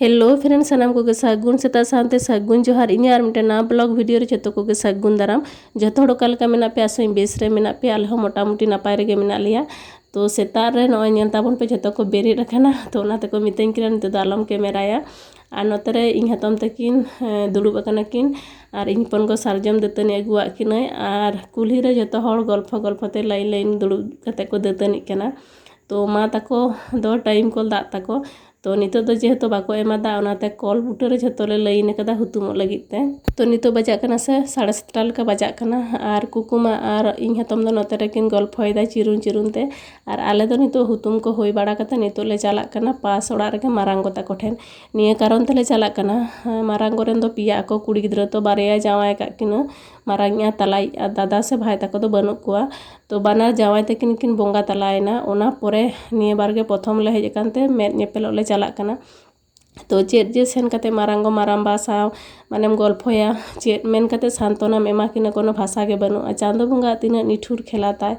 Hello friend सामान को सगुन सेता सानते सगुन जोहार इन ना ब्लॉग वीडियो जो को सगुन दाराम जो का मेना पे आसो बेस मेना पे आल मोटामुटी नपाय रे लिया तो सेता रे नॉय नेल ताबन पे जो को बेरे रखना तो को मितें दो आलम कैमेराया और नोतरे इन हतम तकिन दुड़ुब किन और इन पन को सारजम दतनी अगुआ किन और कुल्ही रे जो को तो मा तको को तको तो नितो तो जेहेतु बाको एमादा ओनाते कॉल बुटे रे झतो ले लइन कदा हुतुमो लगित ते। तो नितो बजा कना से साढ़े सातटा बजा कना आर कुकुमा, आर इन हतम दो नते रे किन गल्प होयदा चिरुन चिरुन ते। आर आले दो नितो हुतुम को होय बाड़ा कते नितो ले चला कना पास ओड़ा रे मारांगो ता कारण तले चला कना मारांगो रेन दो पिया को कुड़ी गिद्रा तो जावाय का किना, मारांगिया तलाई दादा से भाई तक तो बनू कुआ तो किन कना तो चेत जे सेन कते मारांगो मारांबा साव मानेम गल्फया चेत मेन कते किना कोनो भाषा गे बनू चांदो बोंगा तिना निठुर खेलाताय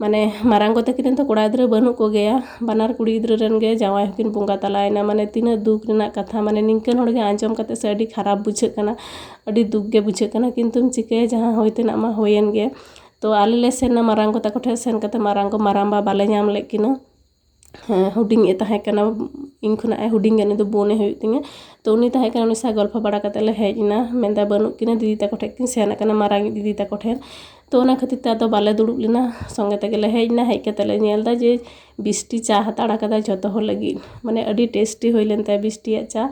माने मारांगो तकिन तो कोड़ा गिद्रा बनू को गया बानार कुड़ी गिद्रा रन गे जावाय हकिन बोंगा तलायना माने तिना दुख रेना कथा माने निंकन होड़ गे कते अडी खराब बुझे कना दुख गे बुझे कना किंतु चिके जहाँ होइते ना ᱦᱩᱰᱤᱧᱤᱡ ᱛᱟᱦᱮᱸ ᱠᱟᱱᱟ ᱤᱧ ᱠᱷᱚᱱᱟᱜ ᱮ ᱦᱩᱰᱤᱧ ᱜᱮᱭᱟ ᱩᱱᱤ ᱫᱚ ᱵᱳᱱᱮ ᱦᱩᱭᱩᱜ ᱛᱤᱧᱟᱹ ᱛᱚ ᱩᱱᱤ ᱛᱟᱦᱮᱸ ᱠᱟᱱᱟ ᱩᱱᱤ ᱥᱟᱶ ᱜᱚᱞᱯᱷᱚ ᱵᱟᱲᱟ ᱠᱟᱛᱮᱫ ᱞᱮ ᱦᱮᱡ ᱮᱱᱟ ᱢᱮᱱᱫᱟ ᱵᱟᱹᱱᱩᱜ ᱠᱤᱱᱟᱹ ᱫᱤᱫᱤ ᱛᱟᱠᱚ ᱴᱷᱮᱡ ᱠᱤᱱ ᱥᱮᱱ ᱟᱠᱟᱱᱟ ᱢᱟᱨᱟᱝᱤᱡ ᱫᱤᱫᱤ ᱛᱟᱠᱚ ᱴᱷᱮᱱ ᱛᱚ ᱚᱱᱟ ᱠᱷᱟᱹᱛᱤᱨ ᱛᱮ ᱟᱫᱚ ᱵᱟᱞᱮ ᱫᱩᱲᱩᱵ ᱞᱮᱱᱟ ᱥᱚᱸᱜᱮ ᱛᱮᱜᱮᱞᱮ ᱦᱮᱡ ᱮᱱᱟ ᱦᱮᱡ ᱠᱟᱛᱮᱫ ᱞᱮ ᱧᱮᱞ ᱡᱮ ᱵᱤᱥᱴᱤ ᱪᱟ ᱦᱟᱛᱟᱲ ᱟᱠᱟᱫᱟ ᱡᱷᱚᱛᱚ ᱦᱚᱲ ᱞᱟᱹᱜᱤᱫ ᱢᱟᱱᱮ ᱟᱹᱰᱤ ᱴᱮᱥᱴᱤ ᱦᱩᱭ ᱞᱮᱱ ᱛᱟᱭᱟ ᱵᱤᱥᱴᱤᱭᱟᱜ ᱪᱟ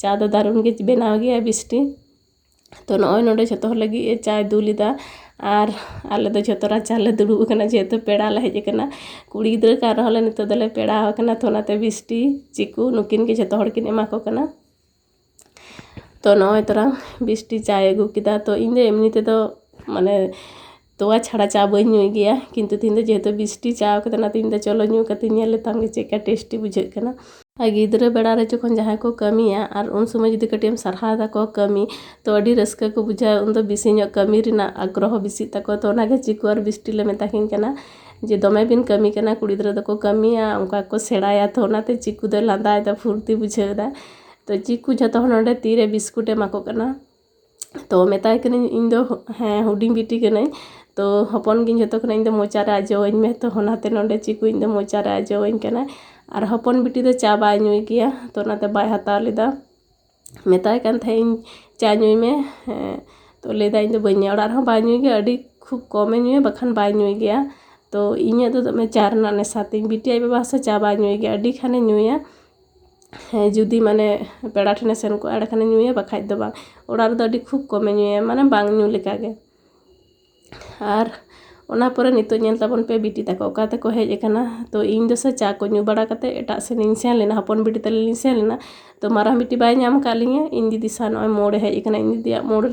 ᱪᱟ ᱫᱚ ᱫᱟᱨᱩᱱ ᱜᱮ ᱵᱮᱱᱟᱣ ᱜᱮᱭᱟ ᱵᱤᱥᱴᱤ ᱛᱚ ᱱᱚᱜᱼᱚᱭ ᱱᱚᱰᱮ ᱡᱷᱚᱛᱚ ᱦᱚᱲ ᱞᱟᱹᱜᱤᱫ ᱪᱟᱭ ᱫᱩᱞ ᱮᱫᱟ ᱟᱨ ᱟᱞᱮ ᱫᱚ ᱡᱷᱚᱛᱚ ᱨᱟᱪᱟ ᱨᱮᱞᱮ ᱫᱩᱲᱩᱵ ᱟᱠᱟᱱᱟ ᱡᱮᱦᱮᱛᱩ ᱯᱮᱲᱟ ᱞᱮ ᱦᱮᱡ ᱟᱠᱟᱱᱟ ᱠᱩᱲᱤ ᱜᱤᱫᱽᱨᱟᱹ ᱠᱟᱱ ᱨᱮᱦᱚᱸ ᱞᱮ ᱱᱤᱛᱚᱜ ᱫᱚᱞᱮ ᱯᱮᱲᱟ ᱟᱠᱟᱱᱟ ᱛᱚ ᱚᱱᱟᱛᱮ ᱵᱤᱥᱴᱤ ᱪᱤᱠᱩ ᱱᱩᱠᱤᱱ ᱜᱮ ᱡᱷᱚᱛᱚ ᱦᱚᱲ ᱠᱤᱱ ᱮᱢᱟ ᱠᱚ ᱠᱟᱱᱟ ᱛᱚ ᱱᱚᱜᱼᱚᱭ ᱛᱚᱨᱟᱝ ᱵᱤᱥᱴᱤ ᱪᱟᱭ ᱟᱹᱜᱩ ᱠᱮᱫᱟ ᱛᱚ ᱤᱧ ᱫᱚ ᱮᱢᱱᱤ ᱛᱮᱫᱚ ᱢᱟᱱᱮ ᱛᱚᱣᱟ ᱪᱷᱟᱲᱟ চা ᱵᱟᱹᱧ ᱧᱩᱭ ᱜᱮᱭᱟ ᱠᱤᱱᱛᱩ ᱛᱤᱦᱤᱧ ᱫᱚ ᱡᱮᱦᱮᱛᱩ বৃষ্টি চা ᱠᱟᱫᱟ ᱚᱱᱟᱛᱮ ᱤᱧ ᱫᱚ ᱪᱚᱞᱚ ᱧᱩ ᱠᱟᱛᱮ ᱧᱮᱞ ᱞᱮᱛᱟᱢ ᱜᱮ ᱪᱮᱫᱠᱟ ᱴᱮᱥᱴᱤ ᱵᱩᱡᱷᱟᱹᱜ ᱠᱟᱱᱟ रे को को कमी तो को कमी तो कना जे दमे बिन कमी कना कुड़ी गिद्रा दको कमिया उनका को सेड़ाया तो नाते चिकु दो लादा दा फुर्ती बुझेदा तो चिकु जतो नोडे तीरे बिस्कुट एमाको कना तो मेताय कनी इन दो हाँ हुडिंग बिटी कनाई तो हपन गिन जतो कना इन दो मोचा रे आजोइन में तो होनाते नोडे चिकु इन दो मोचा रे आजोइन कना और हपन बिटी चा गया तो लेदा मेताय कान थाइन चा नुई में तो लेदा बन्या और गया अडी खूब कमे गया तो इᱧ दो दमे चार ना ने सातिन बिटी आई बाबा से चा अडी खाने जुदी माने पेड़ा ठेने सेन को खूब कमे माने और ᱚᱱᱟ ᱯᱚᱨᱮ ᱱᱤᱛᱚᱜ ᱧᱮᱞ ᱛᱟᱵᱚᱱ ᱯᱮ ᱵᱤᱴᱤ ᱛᱟᱠᱚ ᱚᱠᱟ ᱛᱮᱠᱚ ᱦᱮᱡ ᱟᱠᱟᱱᱟ ᱛᱚ ᱤᱧ ᱫᱚᱥᱮ ᱪᱟ ᱠᱚ ᱧᱩ ᱵᱟᱲᱟ ᱠᱟᱛᱮᱫ ᱮᱴᱟᱜ ᱥᱮᱫ ᱤᱧ ᱥᱮᱱ ᱞᱮᱱᱟ ᱦᱚᱯᱚᱱ ᱵᱤᱴᱤ ᱛᱟᱹᱞᱤᱧ ᱥᱮᱱ ᱞᱮᱱᱟ ᱛᱚ ᱢᱟᱨᱟᱝ ᱵᱤᱴᱤ ᱵᱟᱭ ᱧᱟᱢ ᱟᱠᱟᱫ ᱞᱤᱧᱟᱹ ᱤᱧ ᱫᱤᱫᱤ ᱥᱟᱶ ᱱᱚᱜᱼᱚᱭ ᱢᱳᱲᱮ ᱦᱮᱡ ᱟᱠᱟᱱᱟ ᱤᱧ ᱫᱤᱫᱤᱭᱟᱜ ᱢᱳᱲ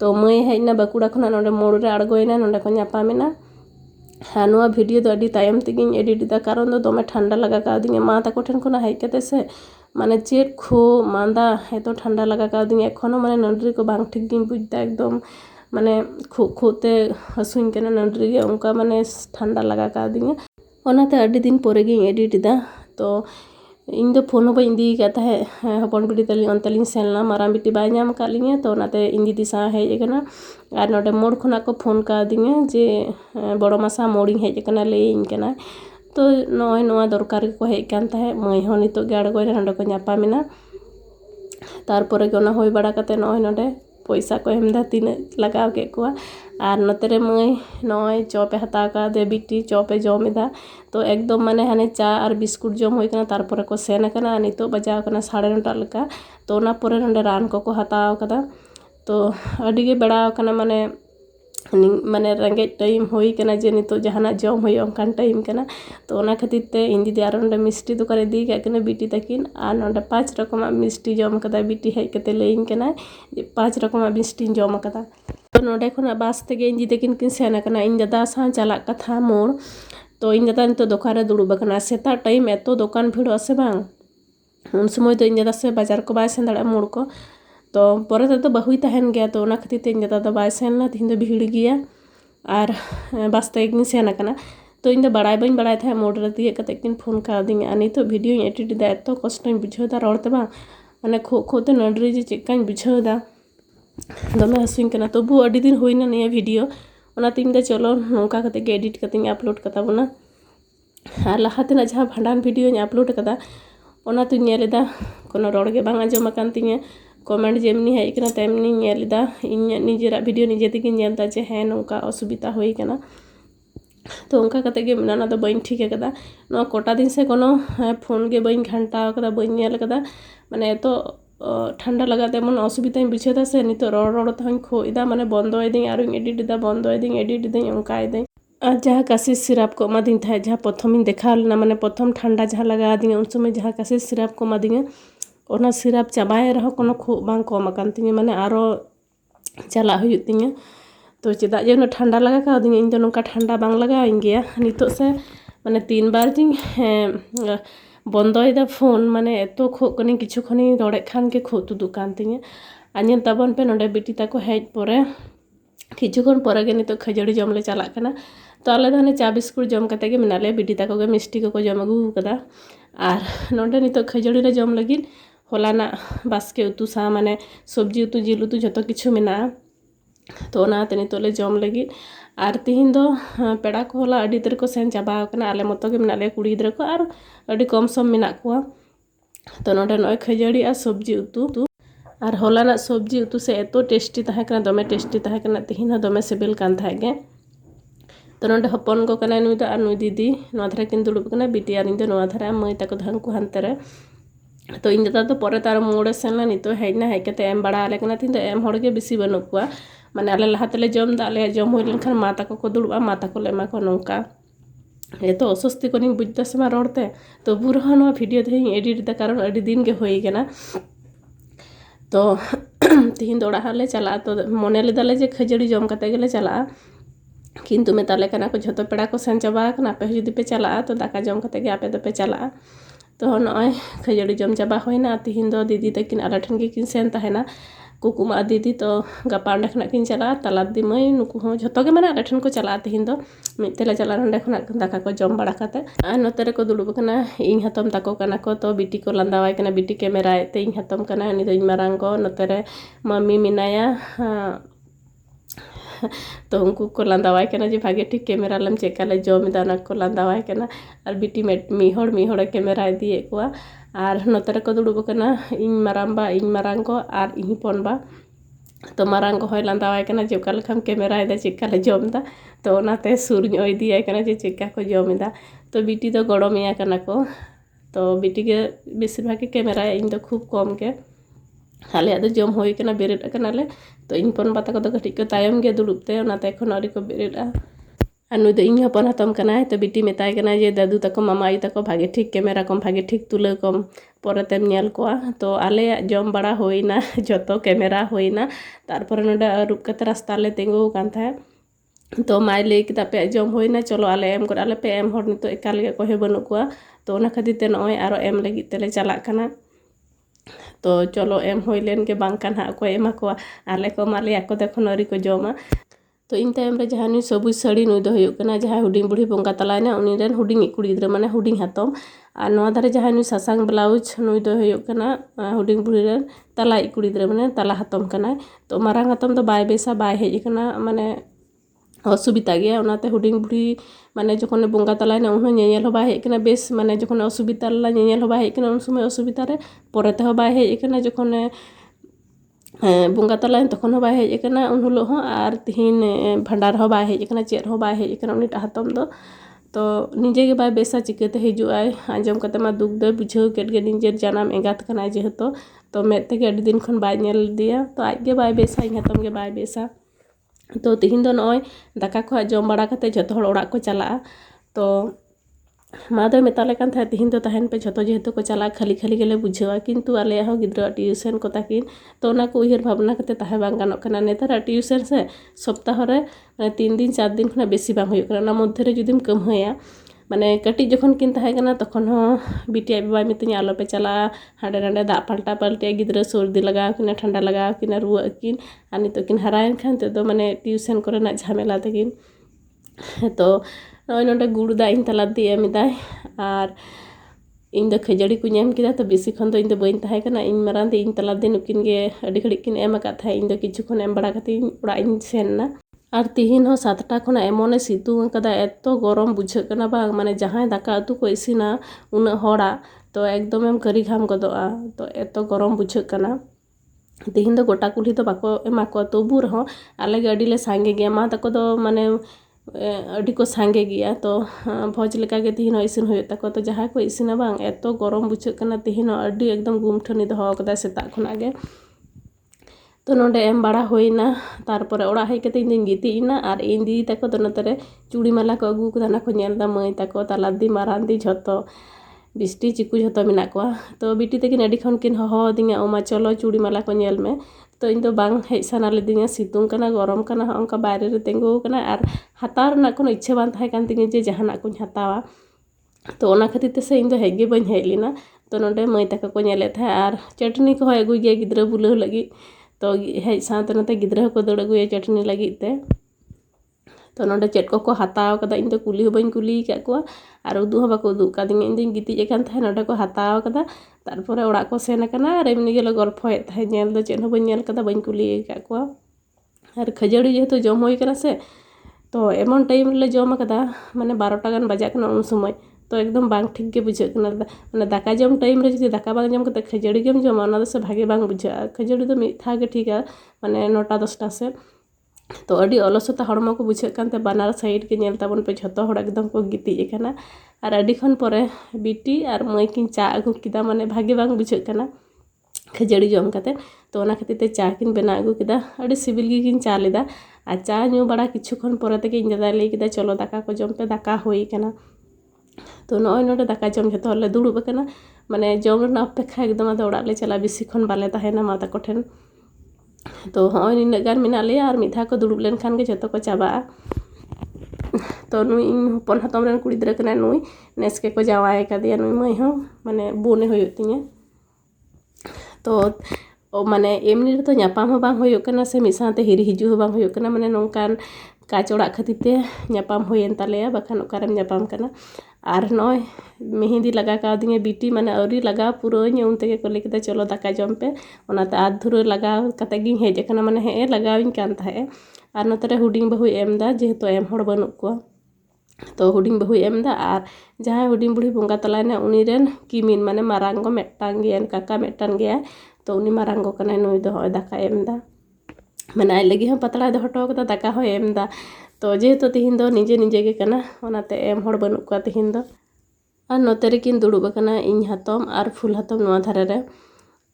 ᱛᱚ ᱢᱟᱹᱭ ᱦᱮᱡ ᱮᱱᱟ ᱵᱟᱸᱠᱩᱲᱟ ᱠᱷᱚᱱᱟᱜ ᱱᱚᱰᱮ ᱢᱳᱲ ᱨᱮ ᱟᱬᱜᱚᱭᱮᱱᱟ ᱱᱚᱰᱮ ᱠᱚ ᱧᱟᱯᱟᱢᱮᱱᱟ ᱦᱮᱸ ᱱᱚᱣᱟ ᱵᱷᱤᱰᱤᱭᱳ ᱫᱚ ᱟᱹᱰᱤ ᱛᱟᱭᱚᱢ ᱛᱮᱜᱮᱧ ᱮᱰᱤᱴ ᱮᱫᱟ ᱠᱟᱨᱚᱱ ᱫᱚ ᱫᱚᱢᱮ ᱴᱷᱟᱱᱰᱟ ᱞᱟᱜᱟ ᱠᱟᱣᱫᱤᱧᱟ ᱢᱟ ᱛᱟᱠᱚ ᱴᱷᱮᱱ ᱠᱷᱚᱱᱟᱜ ᱦᱮᱡ ᱠᱟᱛᱮ ᱥᱮ ᱢᱟᱱᱮ ᱪᱮᱫ ᱠᱷᱳ ᱢᱟᱸᱫᱟ ᱮᱛᱚ ᱴᱷᱟᱱᱰᱟ ᱞᱟᱜᱟ ᱠᱟᱣᱫᱤᱧᱟ ᱮᱠᱷᱚᱱᱳ ᱢᱟᱱᱮ ᱱᱟᱹᱰᱨᱤ ᱠᱚ ᱵᱟᱝ ᱴᱷᱤᱠ ᱜᱤᱧ ᱵᱩᱡᱽ ᱮᱫᱟ ᱮᱠᱫᱚᱢ माने खो खोते हसुन के नंद्रीगे उनका माने ठंडा लगा का दिए उनते तो अड़ी दिन पर एडिट दा तो इन दो फ़ोन पे इन दी कहता है हाँ, हपन बिटी तली अन तली सेलना, मारा बिटी बाय नाम का लिए तो नाते तो इन दी दिशा है ये करना आर नोटे मोड़ खुना को फ़ोन का दिए जे हाँ, बड़ो मसा मोड़ी है ये करना ले इन के ना तो नोए नोए दरकार को है, कहता है मई होनी तो गाड़ को नंडो को नापा मिना। तार पर होई बड़ा कहते नोए नोटे ᱯᱚᱭᱥᱟ ᱠᱚ ᱮᱢ ᱮᱫᱟ ᱛᱤᱱᱟᱹᱜ ᱞᱟᱜᱟᱣ ᱠᱮᱫ ᱠᱚᱣᱟ ᱟᱨ ᱱᱚᱛᱮᱨᱮ ᱢᱟᱹᱭ ᱱᱚᱜᱼᱚᱭ ᱪᱚᱯᱮ ᱦᱟᱛᱟᱣ ᱠᱟᱣᱫᱮ ᱵᱤᱴᱤ ᱪᱚᱯᱮ ᱡᱚᱢ ᱮᱫᱟ ᱛᱚ ᱮᱠᱫᱚᱢ ᱢᱟᱱᱮ ᱦᱟᱱᱮ ᱪᱟ ᱟᱨ ᱵᱤᱥᱠᱩᱴ ᱡᱚᱢ ᱦᱩᱭ ᱟᱠᱟᱱᱟ ᱛᱟᱨᱯᱚᱨᱮ ᱠᱚ ᱥᱮᱱ ᱟᱠᱟᱱᱟ ᱟᱨ ᱱᱤᱛᱚᱜ ᱵᱟᱡᱟᱣ ᱟᱠᱟᱱᱟ ᱥᱟᱲᱮ ᱱᱚᱴᱟ ᱞᱮᱠᱟ ᱛᱚ ᱚᱱᱟ ᱯᱚᱨᱮ ᱱᱚᱰᱮ ᱨᱟᱱ ᱠᱚᱠᱚ ᱦᱟᱛᱟᱣ ᱟᱠᱟᱫᱟ ᱛᱚ ᱟᱹᱰᱤᱜᱮ ᱵᱮᱲᱟᱣ ᱟᱠᱟᱱᱟ ᱢᱟᱱᱮ माने रेंगे टाइम हुई कना जे नितो जम ओंकान टाइम कना तो खातिर इन दीदी आर नोडे मिष्टि दुकान इदी का कना बिटी तकिन आ नोडे पाँच रकम मिष्टि जम कदा बिटी हेज कना जे पाँच रकम मिष्टि जम कदा तो नोडे खना बास इन दीदी किन किन सेना कना इन दादा सा चला कथा मोड़ तो इन दादा नितो दुकान रे दुड़ुब कना सेता टाइम एतो दुकान भिड़ आसे बांग उन समय तो इन दादा से बाज़ार ᱛᱚ ᱯᱚᱨᱮ ᱛᱮᱫᱚ ᱵᱟᱹᱦᱩᱭ ᱛᱟᱦᱮᱱ ᱜᱮᱭᱟ ᱛᱚ ᱚᱱᱟ ᱠᱷᱟᱹᱛᱤᱨ ᱛᱮ ᱤᱧ ᱫᱟᱫᱟ ᱫᱚ ᱵᱟᱭ ᱥᱮᱱ ᱞᱮᱱᱟ ᱛᱤᱦᱤᱧ ᱫᱚ ᱵᱷᱤᱲ ᱜᱮᱭᱟ ᱟᱨ ᱵᱟᱥ ᱛᱮᱜᱮᱧ ᱥᱮᱱ ᱟᱠᱟᱱᱟ ᱛᱚ ᱤᱧ ᱫᱚ ᱵᱟᱲᱟᱭ ᱵᱟᱹᱧ ᱵᱟᱲᱟᱭ ᱛᱟᱦᱮᱸᱫ ᱢᱳᱲ ᱨᱮ ᱛᱤᱭᱳᱜ ᱠᱟᱛᱮᱫ ᱠᱤᱱ ᱯᱷᱳᱱ ᱠᱟᱣᱫᱤᱧᱟ ᱟᱨ ᱱᱤᱛᱚᱜ ᱵᱷᱤᱰᱤᱭᱳᱧ ᱮᱰᱤᱴ ᱮᱫᱟ ᱮᱛᱚ ᱠᱚᱥᱴᱚᱧ ᱵᱩᱡᱷᱟᱹᱣ ᱮᱫᱟ ᱨᱚᱲ ᱛᱮ ᱵᱟᱝ ᱢᱟᱱᱮ ᱠᱷᱳᱜ ᱠᱷᱳᱜ ᱛᱮ ᱱᱟᱹᱰᱨᱤ ᱡᱮ ᱪᱮᱫᱠᱟᱧ ᱵᱩᱡᱷᱟᱹᱣ ᱮᱫᱟ ᱫᱚᱢᱮ ᱦᱟᱹᱥᱩᱧ ᱠᱟᱱᱟ ᱛᱚᱵᱩ ᱟᱹᱰᱤ ᱫᱤᱱ ᱦᱩᱭᱱᱟ ᱱᱤᱭᱟᱹ ᱵᱷᱤᱰᱤᱭᱳ ᱚᱱᱟᱛᱮ ᱤᱧ ᱫᱚ ᱪᱚᱞᱚ ᱱᱚᱝᱠᱟ ᱠᱟᱛᱮᱫ ᱜᱮ ᱮᱰᱤᱴ ᱠᱟᱛᱮᱧ ᱟᱯᱞᱳᱰ ᱠᱟᱛᱟ ᱵᱚᱱᱟ ᱟᱨ ᱞᱟᱦᱟ ᱛᱮᱱᱟᱜ ᱡᱟᱦᱟᱸ ᱵᱷᱟᱸᱰᱟᱱ ᱵᱷᱤᱰᱤᱭᱳᱧ ᱟᱯᱞᱳᱰ ᱟᱠᱟᱫᱟ ᱚᱱᱟ ᱛᱩᱧ ᱧᱮᱞ ᱮᱫᱟ ᱠᱳᱱᱳ ᱨᱚᱲ ᱜᱮ ᱵᱟᱝ ᱟᱸᱡᱚᱢ ᱟᱠᱟᱱ ᱛᱤᱧᱟᱹ कमेंट जेमन हजकना तेमनी नलदा इन निजे भिडियो निजे तेलता चे हाँ नौका असुविधा होना तो उनका के मना तो बी ठीक कटा दिन से को फ़ोन के बी घंटा बील मैं यो ठंडा लगा मन असुविधा बुझेदा से नित रड़ता खोदा मैं बंदी और एडिटा बंदी एडिटी अंकाद जहाँ काशी सिराप को अमादी थे जहाँ प्रथम देखा लेना मैंने प्रथम ठंडा जहाँ लगा उन समय जहाँ काशी सिराप को अमादी सिरप चाबा रहा खूब कमती मैंने और चलती तो चेदा जो ठंडा लगा का इन तो नौका ठंडा बा लगे नित से मैं तीन बार बंद फ़ोन मैंने एतो खोनी कि रड़े खान के खो तुदे आजाबन पे ना बेटी तक हज पर किचुखन पर खजड़ी जमले चलना तो अलगे चा बिस्कुट जम करते मेना बेटी तक मिस्टी को जम अगूक और ना नित खजड़ी जम लगे ᱦᱚᱞᱟᱱᱟᱜ ᱵᱟᱥᱠᱮ ᱩᱛᱩ ᱥᱟᱶ ᱢᱟᱱᱮ ᱥᱚᱵᱽᱡᱤ ᱩᱛᱩ ᱡᱤᱞ ᱩᱛᱩ ᱡᱷᱚᱛᱚ ᱠᱤᱪᱷᱩ ᱢᱮᱱᱟᱜᱼᱟ ᱛᱚ ᱚᱱᱟᱛᱮ ᱱᱤᱛᱚᱜ ᱞᱮ ᱡᱚᱢ ᱞᱟᱹᱜᱤᱫ ᱟᱨ ᱛᱤᱦᱤᱧ ᱫᱚ ᱯᱮᱲᱟ ᱠᱚ ᱦᱚᱞᱟ ᱟᱹᱰᱤ ᱩᱛᱟᱹᱨ ᱠᱚ ᱥᱮᱱ ᱪᱟᱵᱟᱣ ᱠᱟᱱᱟ ᱟᱞᱮ ᱢᱚᱛᱚ ᱜᱮ ᱢᱮᱱᱟᱜ ᱞᱮᱭᱟ ᱠᱩᱲᱤ ᱜᱤᱫᱽᱨᱟᱹ ᱠᱚ ᱟᱨ ᱟᱹᱰᱤ ᱠᱚᱢ ᱥᱚᱢ ᱢᱮᱱᱟᱜ ᱠᱚᱣᱟ ᱛᱚ ᱱᱚᱰᱮ ᱱᱚᱜᱼᱚᱭ ᱠᱷᱟᱹᱡᱟᱹᱲᱤ ᱟᱨ ᱥᱚᱵᱽᱡᱤ ᱩᱛᱩ ᱟᱨ ᱦᱚᱞᱟᱱᱟᱜ ᱥᱚᱵᱽᱡᱤ ᱩᱛᱩ ᱥᱮ ᱮᱛᱚ ᱴᱮᱥᱴᱤ ᱛᱟᱦᱮᱸ ᱠᱟᱱᱟ ᱫᱚᱢᱮ ᱴᱮᱥᱴᱤ ᱛᱟᱦᱮᱸ ᱠᱟᱱᱟ ᱛᱤᱦᱤᱧ ᱦᱚᱸ ᱫᱚᱢᱮ ᱥᱤᱵᱤᱞ ᱠᱟᱱ ᱛᱟᱦᱮᱸᱫ ᱜᱮ ᱛᱚ ᱱᱚᱰᱮ ᱦᱚᱯᱚᱱ ᱠᱚ ᱠᱟᱱᱟᱭ ᱱᱩᱭ ᱫᱚ ᱟᱨ ᱱᱩᱭ ᱫᱤᱫᱤ ᱱᱚᱣᱟ ᱫᱷᱟᱨᱮ ᱠᱤᱱ ᱫᱩᱲᱩᱵ ᱠᱟᱱᱟ ᱵᱤᱴᱤ ᱟᱨ ᱤᱧ ᱫᱚ ᱱᱚᱣᱟ ᱫᱷᱟᱨᱮ ᱢᱟᱹᱭ ᱛᱟᱠᱚ ᱫᱚ ᱦᱟᱹᱱᱠᱩ ᱦᱟᱱᱛᱮ ᱨᱮ ᱛᱚ ᱤᱧ ᱫᱟᱫᱟ ᱫᱚ ᱯᱚᱨᱮ ᱛᱟᱨ ᱢᱳᱲᱮ ᱥᱮᱱ ᱞᱮᱱᱟ ᱱᱤᱛᱚᱜ ᱦᱮᱡ ᱮᱱᱟ ᱦᱮᱡ ᱠᱟᱛᱮ ᱮᱢ ᱵᱟᱲᱟ ᱟᱞᱮ ᱠᱟᱱᱟ ᱛᱤᱦᱤᱧ ᱫᱚ ᱮᱢ ᱦᱚᱲ ᱜᱮ ᱵᱮᱥᱤ ᱵᱟᱹᱱᱩᱜ ᱠᱚᱣᱟ ᱢᱟᱱᱮ ᱟᱞᱮ ᱞᱟᱦᱟ ᱛᱮᱞᱮ ᱡᱚᱢ ᱮᱫᱟ ᱟᱞᱮᱭᱟᱜ ᱡᱚᱢ ᱦᱩᱭ ᱞᱮᱱᱠᱷᱟᱱ ᱢᱟ ᱛᱟᱠᱚ ᱠᱚ ᱫᱩᱲᱩᱵᱼᱟ ᱢᱟ ᱛᱟᱠᱚ ᱞᱮ ᱮᱢᱟ ᱠᱚᱣᱟ ᱱᱚᱝᱠᱟ ᱮᱛᱚ ᱚᱥᱚᱥᱛᱤ ᱠᱚᱨᱮᱧ ᱵᱩᱡᱽ ᱮᱫᱟ ᱥᱮ ᱢᱟ ᱨᱚᱲᱛᱮ ᱛᱚᱵᱩ ᱨᱮᱦᱚᱸ ᱱᱚᱣᱟ ᱵᱷᱤᱰᱤᱭᱳ ᱛᱮᱦᱚᱸᱧ ᱮᱰᱤᱴ ᱮᱫᱟ ᱠᱟᱨᱚᱱ ᱟᱹᱰᱤ ᱫᱤᱱ ᱜᱮ ᱦᱩᱭ ᱠᱟᱱᱟ ᱛᱚ ᱛᱤᱦᱤᱧ ᱫᱚ ᱚᱲᱟᱜ ᱦᱟᱸᱜ ᱞᱮ ᱪᱟᱞᱟᱜᱼᱟ ᱛᱚ ᱢᱚᱱᱮ ᱞᱮᱫᱟᱞᱮ ᱡᱮ ᱠᱷᱟᱹᱡᱟᱹᱲᱤ ᱡᱚᱢ ᱠᱟᱛᱮ ᱜᱮᱞᱮ ᱪᱟᱞᱟᱜᱼᱟ ᱠᱤᱱᱛᱩ ᱢᱮᱛᱟᱞᱮ ᱠᱟᱱᱟ ᱠᱚ ᱡᱷᱚᱛᱚ ᱯᱮᱲᱟ ᱠᱚ ᱥᱮᱱ ᱪᱟᱵᱟ ᱟᱠᱟᱱᱟ ᱟᱯᱮ ᱦᱚᱸ ᱡᱩᱫᱤ ᱯᱮ ᱪᱟᱞᱟᱜᱼᱟ ᱛᱚ ᱫᱟᱠᱟ ᱡᱚᱢ ᱠᱟᱛᱮ ᱜᱮ ᱟᱯᱮ ᱫᱚᱯᱮ ᱪᱟᱞᱟᱜᱼᱟ ᱛᱚ ᱱᱚᱜᱼᱚᱭ ᱠᱷᱟᱹᱡᱟᱹᱲᱤ ᱡᱚᱢ ᱪᱟᱵᱟ ᱦᱩᱭᱱᱟ ᱛᱤᱦᱤᱧ ᱫᱚ ᱫᱤᱫᱤ ᱛᱟᱹᱠᱤᱱ ᱟᱞᱮ ᱴᱷᱮᱱ ᱜᱮᱠᱤᱱ ᱥᱮᱱ ᱛᱟᱦᱮᱱᱟ ᱠᱩᱠᱩᱢᱟ ᱟᱨ ᱫᱤᱫᱤ ᱛᱚ ᱜᱟᱯᱟ ᱚᱸᱰᱮ ᱠᱷᱚᱱᱟᱜ ᱠᱤᱱ ᱪᱟᱞᱟᱜᱼᱟ ᱛᱟᱞᱟ ᱫᱤᱫᱤ ᱢᱟᱹᱭ ᱱᱩᱠᱩ ᱦᱚᱸ ᱡᱷᱚᱛᱚ ᱜᱮ ᱢᱟᱱᱮ ᱟᱞᱮ ᱴᱷᱮᱱ ᱠᱚ ᱪᱟᱞᱟᱜᱼᱟ ᱛᱤᱦᱤᱧ ᱫᱚ ᱢᱤᱫ ᱛᱮᱞᱮ ᱪᱟᱞᱟᱜᱼᱟ ᱱᱚᱸᱰᱮ ᱠᱷᱚᱱᱟᱜ ᱫᱟᱠᱟ ᱠᱚ ᱡᱚᱢ ᱵᱟᱲᱟ ᱠᱟᱛᱮ ᱟᱨ ᱱᱚᱛᱮ ᱨᱮᱠᱚ ᱫᱩᱲᱩᱵ ᱟᱠᱟᱱᱟ ᱤᱧ ᱦᱟᱛᱚᱢ ᱛᱟᱠᱚ ᱠᱟᱱᱟ ᱠᱚ ᱛᱚ ᱵᱤᱴᱤ ᱠᱚ ᱞᱟᱸᱫᱟᱣᱟᱭ ᱠᱟᱱᱟ ᱵᱤᱴᱤ ᱠᱮᱢᱮᱨᱟᱭᱮᱫ ᱛᱮ ᱤᱧ ᱦᱟᱛᱚᱢ ᱠᱟᱱᱟᱭ ᱩᱱᱤ ᱫᱚ ᱤᱧ ᱢᱟᱨᱟᱝ ᱜᱚ ᱱᱚᱛᱮ ᱨᱮ ᱢᱟᱢᱤ ᱢᱮᱱᱟᱭᱟ ᱛᱚ ᱩᱱᱠᱩ ᱠᱚ ᱞᱟᱸᱫᱟᱣᱟᱭ ᱠᱟᱱᱟ ᱡᱮ ᱵᱷᱟᱜᱮ ᱴᱷᱤᱠ ᱠᱮᱢᱮᱨᱟ ᱞᱮᱢ ᱪᱮᱫᱠᱟ ᱞᱮ ᱡᱚᱢ ᱮᱫᱟ ᱚᱱᱟ ᱠᱚ ᱞᱟᱸᱫᱟᱣᱟᱭ ᱠᱟᱱᱟ ᱟᱨ ᱵᱤᱴᱤ ᱢᱤᱫ ᱦᱚᱲ ᱢᱤᱫ ᱦᱚᱲᱮ ᱠᱮᱢᱮᱨᱟ ᱤᱫᱤᱭᱮᱫ ᱠᱚᱣᱟ ᱟᱨ ᱱᱚᱛᱮ ᱨᱮᱠᱚ ᱫᱩᱲᱩᱵ ᱟᱠᱟᱱᱟ ᱤᱧ ᱢᱟᱨᱟᱝ ᱵᱟ ᱤᱧ ᱢᱟᱨᱟᱝ ᱜᱚ ᱟᱨ ᱤᱧ ᱦᱚᱯᱚᱱ ᱵᱟ ᱛᱚ ᱢᱟᱨᱟᱝ ᱜᱚ ᱦᱚᱸᱭ ᱞᱟᱸᱫᱟᱣᱟᱭ ᱠᱟᱱᱟ ᱡᱮ ᱚᱠᱟ ᱞᱮᱠᱟᱢ ᱠᱮᱢᱮᱨᱟᱭᱮᱫᱟ ᱪᱮᱫᱠᱟ ᱞᱮ ᱡᱚᱢ ᱮᱫᱟ ᱛᱚ ᱚᱱᱟᱛᱮ ᱥᱩᱨ ᱧᱚᱜ ᱤᱫᱤᱭᱟᱭ ᱠᱟᱱᱟ ᱡᱮ ᱪᱮᱫᱠᱟ ᱠᱚ ᱡᱚᱢ ᱮᱫᱟ ᱛᱚ ᱵᱤᱴᱤ ᱫᱚ ᱜᱚᱲᱚᱢᱮᱭᱟ ᱠᱟᱱᱟ ᱠᱚ ᱛᱚ ᱵᱤᱴᱤ ᱜᱮ ᱵᱮᱥᱤᱨ ᱵᱷᱟᱜᱽ ᱜᱮ ᱠᱮᱢᱮᱨᱟᱭᱟ ᱤᱧ ᱫᱚ ᱠᱷᱩᱵ ᱠᱚᱢ ᱜᱮ ᱟᱞᱮᱭᱟᱜ ᱫᱚ ᱡᱚᱢ ᱦᱩᱭ ᱠᱟᱱᱟ ᱵᱮᱨᱮᱫ ᱟᱠᱟᱱᱟᱞᱮ ᱛᱚ ᱤᱧ ᱦᱚᱯᱚᱱ ᱵᱟ ᱛᱟᱠᱚ ᱫᱚ ᱠᱟᱹᱴᱤᱡ ᱠᱚ ᱛᱟᱭᱚᱢ ᱜᱮᱭᱟ ᱫᱩᱲᱩᱵ ᱛᱮ ᱚᱱᱟᱛᱮ ᱮᱠᱷᱚᱱ ᱟᱹᱣᱨᱤ ᱠᱚ ᱵᱮᱨᱮᱫᱼᱟ ᱟᱨ ᱱᱩᱭ ᱫᱚ ᱤᱧ ᱦᱚᱯᱚᱱ ᱦᱟᱛᱚᱢ ᱠᱟᱱᱟᱭ ᱛᱚ ᱵᱤᱴᱤ ᱢᱮᱛᱟᱭ ᱠᱟᱱᱟᱭ ᱡᱮ ᱫᱟᱫᱩ ᱛᱟᱠᱚ ᱢᱟᱢᱟ ᱟᱭᱳ ᱛᱟᱠᱚ ᱵᱷᱟᱜᱮ ᱴᱷᱤᱠ ᱠᱮᱢᱮᱨᱟ ᱠᱚᱢ ᱵᱷᱟᱜᱮ ᱴᱷᱤᱠ ᱛᱩᱞᱟᱹᱣ ᱠᱚᱢ ᱯᱚᱨᱮᱛᱮᱢ ᱧᱮᱞ ᱠᱚᱣᱟ ᱛᱚ ᱟᱞᱮᱭᱟᱜ ᱡᱚᱢ ᱵᱟᱲᱟ ᱦᱩᱭᱱᱟ ᱡᱚᱛᱚ ᱠᱮᱢᱮᱨᱟ ᱦᱩᱭᱱᱟ ᱛᱟᱨᱯᱚᱨᱮ ᱱᱚᱰᱮ ᱟᱹᱨᱩᱵ ᱠᱟᱛᱮ ᱨᱟᱥᱛᱟ ᱨᱮᱞᱮ ᱛᱤᱸᱜᱩ ᱟᱠᱟᱱ ᱛᱟᱦᱮᱸᱫ ᱛᱚ ᱢᱟᱭ ᱞᱟᱹᱭ ᱠᱮᱫᱟ ᱟᱯᱮᱭᱟᱜ ᱡᱚᱢ ᱦᱩᱭᱱᱟ ᱪᱚᱞᱚ ᱟᱞᱮ ᱮᱢ ᱜᱚᱫ ᱟᱞᱮᱯᱮ ᱮᱢ ᱦᱚᱲ ᱱᱤᱛᱚᱜ ᱮᱠᱟᱞ ᱜᱮ ᱚᱠᱚᱭ ᱦᱚᱸ ᱵᱟᱹᱱᱩᱜ ᱠᱚᱣᱟ ᱛᱚ ᱚᱱᱟ ᱠᱷᱟᱹᱛᱤᱨ ᱛᱮ ᱱᱚᱜᱼᱚᱭ ᱟᱨᱚ ᱮᱢ ᱞᱟᱹᱜᱤᱫ ᱛᱮᱞᱮ ᱪᱟᱞᱟᱜ ᱠᱟᱱᱟ ᱛᱚ ᱪᱚᱞᱚ ᱮᱢ ᱦᱩᱭ ᱞᱮᱱ ᱜᱮ ᱵᱟᱝᱠᱷᱟᱱ ᱦᱟᱸᱜ ᱚᱠᱚᱭ ᱮᱢᱟ ᱠᱚᱣᱟ ᱟᱞᱮ ᱠᱚ ᱮᱢᱟᱜ ᱞᱮᱭᱟ ᱟᱠᱚ ᱫᱚ ᱮᱠᱷᱚᱱ ᱟᱹᱣᱨᱤ ᱠᱚ ᱡᱚᱢᱟ ᱛᱚ ᱤᱧ ᱛᱟᱭᱚᱢ ᱨᱮ ᱡᱟᱦᱟᱸᱭ ᱱᱩᱭ ᱥᱚᱵᱩᱡ ᱥᱟᱹᱲᱤ ᱱᱩᱭ ᱫᱚ ᱦᱩᱭᱩᱜ ᱠᱟᱱᱟ ᱡᱟᱦᱟᱸᱭ ᱦᱩᱰᱤᱧ ᱵᱩᱲᱦᱤ ᱵᱚᱸᱜᱟ ᱛᱟᱞᱟᱭᱮᱱᱟ ᱩᱱᱤ ᱨᱮᱱ ᱦᱩᱰᱤᱧᱤᱡ ᱠᱩᱲᱤ ᱜᱤᱫᱽᱨᱟᱹ ᱢᱟᱱᱮ ᱦᱩᱰᱤᱧ ᱦᱟᱛᱚᱢ ᱟᱨ ᱱᱚᱣᱟ ᱫᱷᱟᱨᱮ ᱡᱟᱦᱟᱸᱭ ᱱᱩᱭ ᱥᱟᱥᱟᱝ ᱵᱞᱟᱩᱡ ᱱᱩᱭ ᱫᱚ ᱦᱩᱭᱩᱜ ᱠᱟᱱᱟ ᱦᱩᱰᱤᱧ ᱵᱩᱲᱦᱤ ᱨᱮᱱ ᱛᱟᱞᱟᱭᱤᱡ ᱠᱩᱲᱤ ᱜᱤᱫᱽᱨᱟᱹ ᱢᱟᱱᱮ ᱛᱟᱞᱟ ᱦᱟᱛᱚᱢ ᱠᱟᱱᱟᱭ ᱛᱚ ᱢᱟᱨᱟᱝ ᱦᱟᱛᱚᱢ ᱫᱚ ᱵᱟᱭ ᱵᱮᱥᱟ ᱵᱟᱭ ᱦᱮᱡ ᱟᱠᱟᱱᱟ ᱢᱟᱱᱮ ᱚᱥᱩᱵᱤᱛᱟ ᱜᱮᱭᱟ ᱚᱱᱟᱛᱮ ᱦᱩᱰᱤᱧ ᱵᱩᱲᱦᱤ ᱢᱟᱱᱮ ᱡᱚᱠᱷᱚᱱᱮ ᱵᱚᱸᱜᱟ ᱛᱟᱞᱟᱭᱮᱱᱟ ᱩᱱᱦᱚᱸ ᱧᱮᱧᱮᱞ ᱦᱚᱸ ᱵᱟᱭ ᱦᱮᱡ ᱟᱠᱟᱱᱟ ᱵᱮᱥ ᱢᱟᱱᱮ ᱡᱚᱠᱷᱚᱱ ᱚᱥᱩᱵᱤᱛᱟ ᱞᱮᱱᱟ ᱧᱮᱧᱮᱞ ᱦᱚᱸ ᱵᱟᱭ ᱦᱮᱡ ᱟᱠᱟᱱᱟ ᱩᱱ ᱥᱚᱢᱚᱭ ᱚᱥᱩᱵᱤᱛᱟ ᱨᱮ ᱯᱚᱨᱮ ᱛᱮᱦᱚᱸ ᱵᱟᱭ ᱦᱮᱡ ᱟᱠᱟᱱᱟ ᱡᱚᱠᱷᱚᱱᱮ ᱵᱚᱸᱜᱟ ᱛᱟᱞᱟᱭᱮᱱ ᱛᱚᱠᱷᱚᱱ ᱦᱚᱸ ᱵᱟᱭ ᱦᱮᱡ ᱟᱠᱟᱱᱟ ᱩᱱ ᱦᱤᱞᱳᱜ ᱦᱚᱸ ᱟᱨ ᱛᱤᱦᱤᱧ ᱵᱷᱟᱸᱰᱟᱱ ᱦᱚᱸ ᱵᱟᱭ ᱦᱮᱡ ᱟᱠᱟᱱᱟ ᱪᱮᱫ ᱦᱚᱸ ᱵᱟᱭ ᱦᱮᱡ ᱟᱠᱟᱱᱟ ᱩᱱᱤ ᱦᱟᱛᱚᱢ ᱫᱚ ᱛᱚ ᱱᱤᱡᱮᱜᱮ ᱵᱟᱭ ᱵᱮᱥᱟ ᱪᱤᱠᱟᱹᱛᱮ ᱦᱤᱡᱩᱜ ᱟᱭ ᱟᱸᱡᱚᱢ ᱠᱟᱛᱮ ᱢᱟ ᱫᱩᱠ ᱫᱚᱭ ᱵᱩᱡᱷᱟᱹᱣ ᱠᱮᱫ ᱜᱮ ᱱᱤᱡᱮᱨ ᱡᱟᱱᱟᱢ ᱮᱸᱜᱟᱛ ᱠᱟᱱᱟᱭ ᱡᱮᱦᱮᱛᱩ ᱛᱚ ᱢᱮᱫ ᱛᱮᱜᱮ ᱟᱹᱰᱤ ᱫᱤᱱ ᱠᱷᱚᱱ ᱵᱟᱭ ᱧᱮᱞ ᱞᱮᱫᱮᱭᱟ ᱛᱚ ᱟᱡᱜᱮ ᱵᱟᱭ ᱵᱮᱥᱟ ᱤᱧ ᱦᱟᱛᱚᱢ ᱜᱮ ᱵᱟᱭ ᱵᱮᱥᱟ ᱛᱚ ᱛᱤᱦᱤᱧ ᱫᱚ ᱱᱚᱜᱼᱚᱭ ᱫᱟᱠᱟ ᱠᱚ ᱦᱟᱸᱜ ᱡᱚᱢ ᱵᱟᱲᱟ ᱠᱟᱛᱮ ᱡᱚᱛᱚ ᱦᱚᱲ ᱚᱲᱟᱜ ᱠᱚ ᱪᱟᱞᱟᱜᱼᱟ ᱛᱚ ᱢᱟ ᱫᱚᱭ ᱢᱮᱛᱟᱞᱮ ᱠᱟᱱ ᱛᱟᱦᱮᱸᱫ ᱛᱤᱦᱤᱧ ᱫᱚ ᱛᱟᱦᱮᱱ ᱯᱮ ᱡᱷᱚᱛᱚ ᱡᱮᱦᱮᱛᱩ ᱠᱚ ᱪᱟᱞᱟᱜᱼᱟ ᱠᱷᱟᱹᱞᱤ ᱠᱷᱟᱹᱞᱤ ᱜᱮᱞᱮ ᱵᱩᱡᱷᱟᱹᱣᱟ ᱠᱤᱱᱛᱩ ᱟᱞᱮᱭᱟᱜ ᱦᱚᱸ ᱜᱤᱫᱽᱨᱟᱹᱣᱟᱜ ᱴᱤᱭᱩᱥᱮᱱ ᱠᱚ ᱛᱟᱹᱠᱤᱱ ᱛᱚ ᱚᱱᱟ ᱠᱚ ᱩᱭᱦᱟᱹᱨ ᱵᱷᱟᱵᱽᱱᱟ ᱠᱟᱛᱮ ᱛᱟᱦᱮᱸ ᱵᱟᱝ ᱜᱟᱱᱚᱜ ᱠᱟᱱᱟ ᱱᱮᱛᱟᱨᱟᱜ ᱴᱤᱭᱩᱥᱮᱱ ᱥᱮ ᱥᱚᱯᱛᱟᱦᱚ ᱨᱮ ᱛᱤᱱ ᱫᱤᱱ ᱪᱟᱨ ᱫᱤᱱ ᱠᱷᱚᱱᱟᱜ ᱵᱮᱥᱤ ᱵᱟᱝ ᱦᱩᱭᱩᱜ ᱠᱟᱱᱟ ᱚᱱᱟ ᱢᱚᱫᱽᱫᱷᱮ ᱨᱮ ᱡᱩᱫᱤᱢ ᱠᱟᱹᱢᱦᱟᱹᱭᱟ ᱢᱟᱱᱮ ᱠᱟᱹᱴᱤᱡ ᱡᱚᱠᱷᱚᱱ ᱠᱤᱱ ᱛᱟᱦᱮᱸ ᱠᱟᱱᱟ ᱛᱚᱠᱷᱚᱱ ᱦᱚᱸ ᱵᱤᱴᱤ ᱟᱡ ᱵᱟᱵᱟᱭ ᱢᱤᱛᱟᱹᱧᱟ ᱟᱞᱚᱯᱮ ᱪᱟᱞᱟᱜᱼᱟ ᱦᱟᱸᱰᱮ ᱱᱟᱰᱮ ᱫᱟᱜ ᱯᱟᱞᱴᱟ ᱯᱟᱞᱴᱤᱜᱼᱟ ᱜᱤᱫᱽᱨᱟᱹ ᱥᱚᱨᱫᱤ ᱞᱟᱜᱟᱣ ᱠᱤᱱᱟ ᱴᱷᱟᱱᱰᱟ ᱞᱟᱜᱟᱣ ᱠᱤᱱᱟ ᱨᱩᱣᱟᱹᱜ ᱟᱹᱠᱤᱱ ᱟᱨ ᱱᱤᱛᱚᱜ ᱠᱤᱱ ᱦᱟᱨᱟᱭᱮᱱ ᱠᱷᱟᱱ ᱱᱤᱛᱚᱜ ᱫᱚ ᱢᱟᱱᱮ ᱴᱤᱭᱩᱥᱮᱱ ᱠᱚᱨᱮᱱᱟᱜ ᱡᱷᱟᱢᱮᱞᱟ ᱛᱮᱠᱤᱱ ᱛᱚ ᱱᱚᱜᱼᱚᱭ ᱱᱚᱰᱮ ᱜᱩᱲ ᱫᱟᱜ ᱤᱧ ᱛᱟᱞᱟ ᱫᱤᱭᱮ ᱮᱢ ᱮᱫᱟᱭ ᱟᱨ ᱤᱧ ᱫᱚ ᱠᱷᱟᱹᱡᱟᱹᱲᱤ ᱠᱚᱧ ᱮᱢ ᱠᱮᱫᱟ ᱛᱚ ᱵᱮᱥᱤ ᱠᱷᱚᱱ ᱫᱚ ᱤᱧ ᱫᱚ ᱵᱟᱹᱧ ᱛᱟᱦᱮᱸ ᱠᱟᱱᱟ ᱤᱧ ᱢᱟᱨᱟᱝ ᱫᱤ ᱤᱧ ᱛᱟᱞᱟ ᱫᱤ ᱱᱩᱠᱤᱱ ᱜᱮ ᱟᱹᱰᱤ ᱜᱷᱟᱹᱲᱤᱡ ᱠᱤᱱ ᱮᱢ ᱟᱠᱟᱫ ᱛᱟᱦᱮᱸᱫ ᱤᱧ ᱫᱚ ᱠᱤᱪᱷᱩ ᱠᱷᱚᱱ ᱮᱢ ᱵᱟᱲᱟ ᱠᱟᱛᱮ ᱤᱧ ᱚᱲᱟᱜ ᱤᱧ ᱥᱮᱱ ᱮᱱᱟ ᱟᱨ ᱛᱤᱦᱤᱧ ᱦᱚᱸ ᱥᱟᱛᱴᱟ ᱠᱷᱚᱱᱟᱜ ᱮᱢᱚᱱᱮ ᱥᱤᱛᱩᱝ ᱟᱠᱟᱫᱟ ᱮᱛᱚ ᱜᱚᱨᱚᱢ ᱵᱩᱡᱷᱟᱹᱜ ᱠᱟᱱᱟ ᱵᱟᱝ ᱢᱟᱱᱮ ᱡᱟᱦᱟᱸᱭ ᱫᱟᱠᱟ ᱩᱛᱩ ᱠᱚ ᱤᱥᱤᱱᱟ ᱩᱱᱟᱹᱜ ᱦᱚᱲᱟᱜ ᱛᱚ ᱮᱠᱫᱚᱢᱮᱢ ᱠᱟᱹᱨᱤ ᱜᱷᱟᱢ ᱜᱚᱫᱚᱜᱼᱟ ᱛᱚ ᱮᱛᱚ ᱜᱚᱨᱚᱢ ᱵᱩᱡᱷᱟᱹᱜ ᱠᱟᱱᱟ ᱛᱤᱦᱤᱧ ᱫᱚ ᱜᱚᱴᱟ ᱠᱩᱞᱦᱤ ᱫᱚ ᱵᱟᱠᱚ ᱮᱢᱟ ᱠᱚᱣᱟ ᱛᱚᱵᱩ ᱨᱮᱦᱚᱸ ᱟᱞᱮ ᱜᱮ ᱟᱹᱰᱤᱞᱮ ᱥᱟᱸᱜᱮ ᱜᱮᱭᱟ ᱢᱟ ᱛᱟᱠᱚ ᱫᱚ ᱢᱟᱱᱮ ᱟᱹᱰᱤ ᱠᱚ ᱥᱟᱸᱜᱮ ᱜᱮᱭᱟ ᱛᱚ ᱵᱷᱚᱡᱽ ᱞᱮᱠᱟᱜᱮ ᱛᱤᱦᱤᱧ ᱦᱚᱸ ᱤᱥᱤᱱ ᱦᱩᱭᱩᱜ ᱛᱟᱠᱚᱣᱟ ᱛᱚ ᱡᱟᱦᱟᱸᱭ ᱠᱚ ᱤᱥᱤᱱᱟ ᱵᱟᱝ ᱮᱛᱚ ᱜᱚᱨᱚᱢ ᱵᱩᱡᱷᱟᱹᱜ ᱠᱟᱱᱟ ᱛᱤᱦᱤᱧ ᱦᱚᱸ ᱟᱹᱰᱤ ᱮᱠᱫᱚᱢ ᱜᱩᱢᱴᱷᱟᱹᱱᱤ ᱫᱚᱦᱚ ᱠᱟᱫᱟᱭ ᱥᱮᱛᱟᱜ ᱠᱷᱚᱱᱟᱜ ᱜᱮ ᱛᱚ ᱱᱚᱰᱮ ᱮᱢ ᱵᱟᱲᱟ ᱦᱩᱭᱱᱟ ᱛᱟᱨᱯᱚᱨᱮ ᱚᱲᱟᱜ ᱦᱮᱡ ᱠᱟᱛᱮ ᱤᱧ ᱫᱚᱧ ᱜᱤᱛᱤᱡ ᱮᱱᱟ ᱟᱨ ᱤᱧ ᱫᱤᱫᱤ ᱛᱟᱠᱚ ᱫᱚ ᱱᱚᱛᱮ ᱨᱮ ᱪᱩᱲᱤ ᱢᱟᱞᱟ ᱠᱚ ᱟᱹᱜᱩ ᱠᱟᱫᱟ ᱚᱱᱟ ᱠᱚ ᱧᱮᱞᱫᱟ ᱢᱟᱹᱭ ᱛᱟᱠᱚ ᱛᱟᱞᱟ ᱫᱤ ᱢᱟᱨᱟᱝ ᱫᱤ ᱡᱷᱚᱛᱚ ᱵᱤᱥᱴᱤ ᱪᱤᱠᱩ ᱡᱷᱚᱛᱚ ᱢᱮᱱᱟᱜ ᱠᱚᱣᱟ ᱛᱚ ᱵᱤᱴᱤ ᱛᱟᱹᱠᱤᱱ ᱟᱹᱰᱤ ᱠᱷᱚᱱ ᱠᱤᱱ ᱦᱚᱦᱚ ᱟᱹᱫᱤᱧᱟ ᱚᱢᱟ ᱪᱚᱞᱚ ᱪᱩᱲᱤ ᱢᱟᱞᱟ ᱠᱚ ᱧᱮᱞ ᱢᱮ ᱛᱚ ᱤᱧ ᱫᱚ ᱵᱟᱝ ᱦᱮᱡ ᱥᱟᱱᱟ ᱞᱤᱫᱤᱧᱟ ᱥᱤᱛᱩᱝ ᱠᱟᱱᱟ ᱜᱚᱨᱚᱢ ᱠᱟᱱᱟ ᱦᱚᱸᱜ ᱚᱱᱠᱟ ᱵᱟᱭᱨᱮ ᱨᱮ ᱛᱤᱸᱜᱩ ᱟᱠᱟᱱᱟ ᱟᱨ ᱦᱟᱛᱟᱣ ᱨᱮᱱᱟᱜ ᱠᱳᱱᱳ ᱤᱪᱪᱷᱟᱹ ᱵᱟᱝ ᱛᱟᱦᱮᱸ ᱠᱟᱱ ᱛᱤᱧᱟᱹ ᱡᱮ ᱡᱟᱦᱟᱱᱟᱜ ᱠᱚᱧ ᱦᱟᱛᱟᱣᱟ ᱛᱚ ᱚᱱᱟ ᱠᱷᱟᱹᱛᱤᱨ ᱛᱮᱥᱮ ᱤᱧ ᱫᱚ ᱦᱮᱡ ᱜᱮ ᱵᱟᱹᱧ ᱦᱮᱡ ᱞᱮᱱᱟ ᱛᱚ ᱱᱚᱰᱮ ᱢᱟᱹᱭ ᱛᱟᱠᱚ ᱠᱚ ᱧᱮᱞᱮᱫ ᱛᱟᱦᱮᱸᱫ ᱟᱨ ᱪᱟᱹᱴᱱᱤ ᱠᱚᱦᱚᱸ ᱟᱹᱜᱩᱭ ᱜᱮᱭᱟ ᱜᱤᱫᱽᱨᱟᱹ ᱵᱩᱞᱟᱹᱣ ᱞᱟᱹᱜᱤᱫ ᱛᱚ ᱦᱮᱡ ᱥᱟᱶᱛᱮ ᱱᱚᱛᱮ ᱜᱤᱫᱽᱨᱟᱹ ᱦᱚᱸᱠᱚ ᱫᱟᱹᱲ ᱟᱹᱜᱩᱭᱟ ᱪᱟᱹᱴᱱᱤ ᱞᱟᱹᱜᱤᱫ ᱛᱮ ᱛᱚ ᱱᱚᱰᱮ ᱪᱮᱫ ᱠᱚᱠᱚ ᱦᱟᱛᱟᱣ ᱠᱟᱫᱟ ᱤᱧ ᱫᱚ ᱠᱩᱞᱤ ᱦᱚᱸ ᱵᱟᱹᱧ ᱠᱩᱞᱤ ᱟᱠᱟᱫ ᱠᱚᱣᱟ ᱟᱨ ᱩᱫᱩᱜ ᱦᱚᱸ ᱵᱟᱠᱚ ᱩᱫᱩᱜ ᱠᱟᱫᱤᱧᱟ ᱤᱧ ᱫᱩᱧ ᱜᱤᱛᱤᱡ ᱟᱠᱟᱱ ᱛᱟᱦᱮᱸᱫ ᱱᱚᱰᱮ ᱠᱚ ᱦᱟᱛᱟᱣ ᱠᱟᱫᱟ ᱛᱟᱨᱯᱚᱨᱮ ᱚᱲᱟᱜ ᱠᱚ ᱥᱮᱱ ᱟᱠᱟᱱᱟ ᱟᱨ ᱮᱢᱱᱤ ᱜᱮᱞᱮ ᱜᱚᱞᱯᱷᱚᱭᱮᱫ ᱛᱟᱦᱮᱸᱫ ᱧᱮᱞ ᱫᱚ ᱪᱮᱫ ᱦᱚᱸ ᱵᱟᱹᱧ ᱧᱮᱞ ᱠᱟᱫᱟ ᱵᱟᱹᱧ ᱠᱩᱞᱤ ᱟᱠᱟᱫ ᱠᱚᱣᱟ ᱟᱨ ᱠᱷᱟᱹᱡᱟᱹᱲᱤ ᱡᱮᱦᱮᱛᱩ ᱡᱚᱢ ᱦᱩᱭ ᱠᱟᱱᱟ ᱥᱮ ᱛᱚ ᱮᱢᱚᱱ ᱴᱟᱭᱤᱢ ᱨᱮᱞᱮ ᱡᱚᱢ ᱟᱠᱟᱫᱟ ᱢᱟᱱᱮ ᱵᱟᱨᱚᱴᱟ ᱜᱟᱱ ᱵᱟᱡᱟᱜ ᱠᱟᱱᱟ ᱩᱱ ᱥᱚᱢᱚᱭ ᱛᱚ ᱮᱠᱫᱚᱢ ᱵᱟᱝ ᱴᱷᱤᱠ ᱜᱮ ᱵᱩᱡᱷᱟᱹᱜ ᱠᱟᱱᱟ ᱢᱟᱱᱮ ᱫᱟᱠᱟ ᱡᱚᱢ ᱴᱟᱭᱤᱢ ᱨᱮ ᱡᱩᱫᱤ ᱫᱟᱠᱟ ᱵᱟᱝ ᱡᱚᱢ ᱠᱟᱛᱮ ᱠᱷᱟᱹᱡᱟᱹᱲᱤ ᱜᱮᱢ ᱡᱚᱢᱟ ᱚᱱᱟ ᱫᱚ ᱥᱮ ᱵᱷᱟᱜᱮ ᱵᱟᱝ ᱵᱩᱡᱷᱟᱹᱜᱼᱟ ᱠᱷᱟᱹᱡᱟᱹᱲᱤ ᱫᱚ ᱢᱤᱫ ᱫᱷᱟᱣ ᱜᱮ ᱴᱷᱤᱠᱟ ᱢᱟᱱᱮ ᱱᱚᱴᱟ ᱫᱚᱥᱴᱟ ᱥᱮᱫ ᱛᱚ ᱟᱹᱰᱤ ᱚᱞᱚᱥᱚᱛᱟ ᱦᱚᱲᱢᱚ ᱠᱚ ᱵᱩᱡᱷᱟᱹᱜ ᱠᱟᱱᱛᱮ ᱵᱟᱱᱟᱨ ᱥᱟᱭᱤᱰ ᱜᱮ ᱧᱮᱞ ᱛᱟᱵᱚᱱ ᱯᱮ ᱡᱷᱚᱛᱚ ᱦᱚᱲ ᱮᱠᱫᱚᱢ ᱠᱚ ᱜᱤᱛᱤᱡ ᱟᱠᱟᱱᱟ ᱟᱨ ᱟᱹᱰᱤ ᱠᱷᱚᱱ ᱯᱚᱨᱮ ᱵᱤᱴᱤ ᱟᱨ ᱢᱟᱹᱭ ᱠᱤᱱ ᱪᱟ ᱟᱹᱜᱩ ᱠᱮᱫᱟ ᱢᱟᱱᱮ ᱵᱷᱟᱜᱮ ᱵᱟᱝ ᱵᱩᱡᱷᱟᱹᱜ ᱠᱟᱱᱟ ᱠᱷᱟᱹᱡᱟᱹᱲᱤ ᱡᱚᱢ ᱠᱟᱛᱮ ᱛᱚ ᱚᱱᱟ ᱠᱷᱟᱹᱛᱤᱨ ᱛᱮ ᱪᱟ ᱠᱤᱱ ᱵᱮᱱᱟᱣ ᱟᱹᱜᱩ ᱠᱮᱫᱟ ᱟᱹᱰᱤ ᱥᱤᱵᱤᱞ ᱜᱮᱠᱤᱱ ᱪᱟ ᱞᱮᱫᱟ ᱟᱨ ᱪᱟ ᱧᱩ ᱵᱟᱲᱟ ᱠᱤᱪᱷᱩ ᱠᱷᱚᱱ ᱯᱚᱨᱮ ᱛᱮᱜᱮ ᱤᱧ ᱫᱟᱫᱟᱭ ᱞᱟᱹᱭ ᱠᱮᱫᱟ ᱪᱚᱞᱚ ᱫᱟᱠᱟ ᱠᱚ ᱡᱚᱢ ᱯᱮ ᱫᱟᱠᱟ ᱦᱩᱭ ᱠᱟᱱᱟ ᱛᱚ ᱱᱚᱜᱼᱚᱭ ᱱᱚᱰᱮ ᱫᱟᱠᱟ ᱡᱚᱢ ᱡᱷᱚᱛᱚ ᱦᱚᱲᱞᱮ ᱫᱩᱲᱩᱵ ᱟᱠᱟᱱᱟ ᱢᱟᱱᱮ ᱡᱚᱢ ᱨᱮᱱᱟᱜ ᱚᱯᱮᱠᱠᱷᱟ ᱮᱠᱫᱚᱢ ᱟᱫᱚ ᱚᱲᱟᱜ ᱞᱮ ᱪᱟᱞᱟᱜᱼᱟ ᱵᱮᱥᱤ ᱠᱷᱚᱱ ᱵᱟᱞᱮ ᱛᱟᱦᱮᱱᱟ ᱢᱟ ᱛᱟᱠᱚ ᱴᱷᱮᱱ ᱛᱚ ᱦᱚᱸᱜᱼᱚᱭ ᱱᱤᱱᱟᱹᱜ ᱜᱟᱱ ᱢᱮᱱᱟᱜ ᱞᱮᱭᱟ ᱟᱨ ᱢᱤᱫ ᱫᱷᱟᱣ ᱠᱚ ᱫᱩᱲᱩᱵ ᱞᱮᱱᱠᱷᱟᱱ ᱜᱮ ᱡᱷᱚᱛᱚ ᱠᱚ ᱪᱟᱵᱟᱜᱼᱟ ᱛᱚ ᱱᱩᱭ ᱤᱧ ᱦᱚᱯᱚᱱ ᱦᱟᱛᱚᱢ ᱨᱮᱱ ᱠᱩᱲᱤ ᱜᱤᱫᱽᱨᱟᱹ ᱠᱟᱱᱟᱭ ᱱᱩᱭ ᱱᱮᱥ ᱜᱮᱠᱚ ᱡᱟᱶᱟᱭ ᱠᱟᱫᱮᱭᱟ ᱱᱩᱭ ᱢᱟᱹᱭ ᱦᱚᱸ ᱢᱟᱱᱮ ᱵᱳᱱᱮ ᱦᱩᱭᱩᱜ ᱛᱤᱧᱟᱹ ᱛᱚ ᱢᱟᱱᱮ ᱮᱢᱱᱤ ᱨᱮᱫᱚ ᱧᱟᱯᱟᱢ ᱦᱚᱸ ᱵᱟᱝ ᱦᱩᱭᱩᱜ ᱠᱟᱱᱟ ᱥᱮ ᱢᱤᱫ ᱥᱟᱶᱛᱮ ᱦᱤᱨᱤ ᱦᱤᱡᱩᱜ ᱦᱚᱸ ᱵᱟᱝ ᱦᱩᱭᱩᱜ ᱠᱟᱱᱟ ᱢᱟᱱᱮ ᱱᱚᱝᱠᱟᱱ ᱠᱟᱸᱪ ᱚᱲᱟᱜ ᱠᱷᱟᱹᱛᱤᱨ ᱛᱮ ᱧᱟᱯᱟᱢ ᱦᱩᱭᱮᱱ ᱛᱟᱞᱮᱭᱟ ᱵᱟᱠᱷᱟᱱ ᱚᱠᱟᱨᱮᱢ ᱧᱟᱯᱟᱢ ᱠᱟᱱᱟ ᱟᱨ ᱱᱚᱜᱼᱚᱭ ᱢᱮᱦᱮᱱᱫᱤ ᱞᱟᱜᱟᱣ ᱠᱟᱣᱫᱤᱧᱟ ᱵᱤᱴᱤ ᱢᱟᱱᱮ ᱟᱹᱣᱨᱤ ᱞᱟᱜᱟᱣ ᱯᱩᱨᱟᱹᱣᱧ ᱩᱱ ᱛᱮᱜᱮ ᱠᱚ ᱞᱟᱹᱭ ᱠᱮᱫᱟ ᱪᱚᱞᱚ ᱫᱟᱠᱟ ᱡᱚᱢ ᱯᱮ ᱚᱱᱟᱛᱮ ᱟᱫ ᱫᱷᱩᱨᱟᱹ ᱞᱟᱜᱟᱣ ᱠᱟᱛᱮ ᱜᱤᱧ ᱦᱮᱡ ᱟᱠᱟᱱᱟ ᱢᱟᱱᱮ ᱦᱮᱸ ᱞᱟᱜᱟᱣᱤᱧ ᱠᱟᱱ ᱛᱟᱦᱮᱸᱜ ᱟᱨ ᱱᱚᱛᱮ ᱨᱮ ᱦᱩᱰᱤᱧ ᱵᱟᱹᱦᱩᱭ ᱮᱢᱫᱟ ᱡᱮᱦᱮᱛᱩ ᱮᱢ ᱦᱚᱲ ᱵᱟᱹᱱᱩᱜ ᱠᱚᱣᱟ ᱛᱚ ᱦᱩᱰᱤᱧ ᱵᱟᱹᱦᱩᱭ ᱮᱢᱫᱟ ᱟᱨ ᱡᱟᱦᱟᱸᱭ ᱦᱩᱰᱤᱧ ᱵᱩᱲᱦᱤ ᱵᱚᱸᱜᱟ ᱛᱟᱞᱟᱭᱮᱱᱟ ᱩᱱᱤ ᱨᱮᱱ ᱠᱤᱢᱤᱱ ᱢᱟᱱᱮ ᱢᱟᱨᱟᱝ ᱜᱚ ᱢᱤᱫᱴᱟᱝ ᱜᱮᱭᱟ ᱠᱟᱠᱟ ᱢᱤᱫᱴᱟᱝ ᱜᱮᱭᱟᱭ ᱛᱚ ᱩᱱᱤ ᱢᱟᱨᱟᱝ ᱜᱚ ᱠᱟᱱᱟᱭ ᱱᱩᱭ ᱫᱚ ᱦᱚᱸᱜᱼᱚᱭ ᱫᱟᱠᱟᱭ ᱮᱢᱫᱟ ᱢᱟᱱᱮ ᱟᱡ ᱞᱟᱹᱜᱤᱫ ᱦᱚᱸ ᱯᱟᱛᱲᱟᱭ ᱫᱚᱦᱚ ᱦᱚᱴᱚ ᱠᱟᱫᱟ ᱫᱟᱠᱟ ᱦᱚᱸᱭ ᱮᱢᱫᱟ ᱛᱚ ᱡᱮᱦᱮᱛᱩ ᱛᱤᱦᱤᱧ ᱫᱚ ᱱᱤᱡᱮ ᱱᱤᱡᱮ ᱜᱮ ᱠᱟᱱᱟ ᱚᱱᱟᱛᱮ ᱮᱢ ᱦᱚᱲ ᱵᱟᱹᱱᱩᱜ ᱠᱚᱣᱟ ᱛᱤᱦᱤᱧ ᱫᱚ ᱟᱨ ᱱᱚᱛᱮ ᱨᱮᱠᱤᱱ ᱫᱩᱲᱩᱵ ᱟᱠᱟᱱᱟ ᱤᱧ ᱦᱟᱛᱚᱢ ᱟᱨ ᱯᱷᱩᱞ ᱦᱟᱛᱚᱢ ᱱᱚᱣᱟ ᱫᱷᱟᱨᱮ ᱨᱮ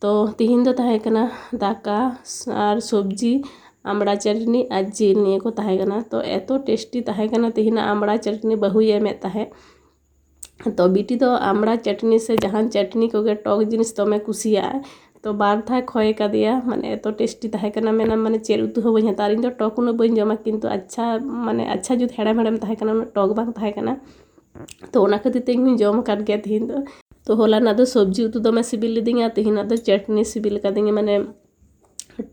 ᱛᱚ ᱛᱤᱦᱤᱧ ᱫᱚ ᱛᱟᱦᱮᱸ ᱠᱟᱱᱟ ᱫᱟᱠᱟ ᱟᱨ ᱥᱚᱵᱡᱤ ᱟᱢᱲᱟ ᱪᱟᱴᱱᱤ ᱟᱨ ᱡᱤᱞ ᱱᱤᱭᱟᱹ ᱠᱚ ᱛᱟᱦᱮᱸ ᱠᱟᱱᱟ ᱛᱚ ᱮᱛᱚ ᱴᱮᱥᱴᱤ ᱛᱟᱦᱮᱸ ᱠᱟᱱᱟ ᱛᱤᱦᱤᱧᱟᱜ ᱟᱢᱲᱟ ᱪᱟᱴᱱᱤ ᱵᱟᱹᱦᱩᱭ ᱮᱢᱮᱫ ᱛᱟᱦᱮᱸᱫ ᱛᱚ ᱵᱤᱴᱤ ᱫᱚ ᱟᱢᱲᱟ ᱪᱟᱴᱱᱤ ᱥᱮ ᱡᱟᱦᱟᱱ ᱪᱟᱴᱱᱤ ᱠᱚᱜᱮ ᱴᱚᱠ ᱡᱤᱱᱤᱥ ᱫᱚᱢᱮ ᱠᱩᱥᱤᱭᱟᱜᱼᱟ ᱛᱚ ᱵᱟᱨ ᱫᱷᱟᱣ ᱠᱷᱚᱭ ᱠᱟᱫᱮᱭᱟ ᱢᱟᱱᱮ ᱮᱛᱚ ᱴᱮᱥᱴᱤ ᱛᱟᱦᱮᱸ ᱠᱟᱱᱟ ᱢᱮᱱᱟᱢ ᱢᱟᱱᱮ ᱪᱮᱫ ᱩᱛᱩ ᱦᱚᱸ ᱵᱟᱹᱧ ᱦᱟᱛᱟᱣᱟ ᱤᱧ ᱫᱚ ᱴᱚᱠ ᱩᱱᱟᱹᱜ ᱵᱟᱹᱧ ᱡᱚᱢᱟ ᱠᱤᱱᱛᱩ ᱟᱪᱪᱷᱟ ᱢᱟᱱᱮ ᱟᱪᱪᱷᱟ ᱡᱩᱛ ᱦᱮᱲᱮᱢ ᱦᱮᱲᱮᱢ ᱛᱟᱦᱮᱸ ᱠᱟᱱᱟ ᱩᱱᱟᱹᱜ ᱴᱚᱠ ᱵᱟᱝ ᱛᱟᱦᱮᱸ ᱠᱟᱱᱟ ᱛᱚ ᱚᱱᱟ ᱠᱷᱟᱹᱛᱤᱨ ᱛᱮ ᱤᱧ ᱦᱚᱧ ᱡᱚᱢ ᱟᱠᱟᱫ ᱜᱮᱭᱟ ᱛᱤᱦᱤᱧ ᱫᱚ ᱛᱚ ᱦᱚᱞᱟᱱᱟᱜ ᱫᱚ ᱥᱚᱵᱡᱤ ᱩᱛᱩ ᱫᱚᱢᱮ ᱥᱤᱵᱤᱞ ᱞᱤᱫᱤᱧᱟ ᱛᱤᱦᱤᱧᱟᱜ ᱫᱚ ᱪᱟᱴᱱᱤ ᱥᱤᱵᱤᱞ ᱠᱟᱫᱤᱧᱟ ᱢᱟᱱᱮ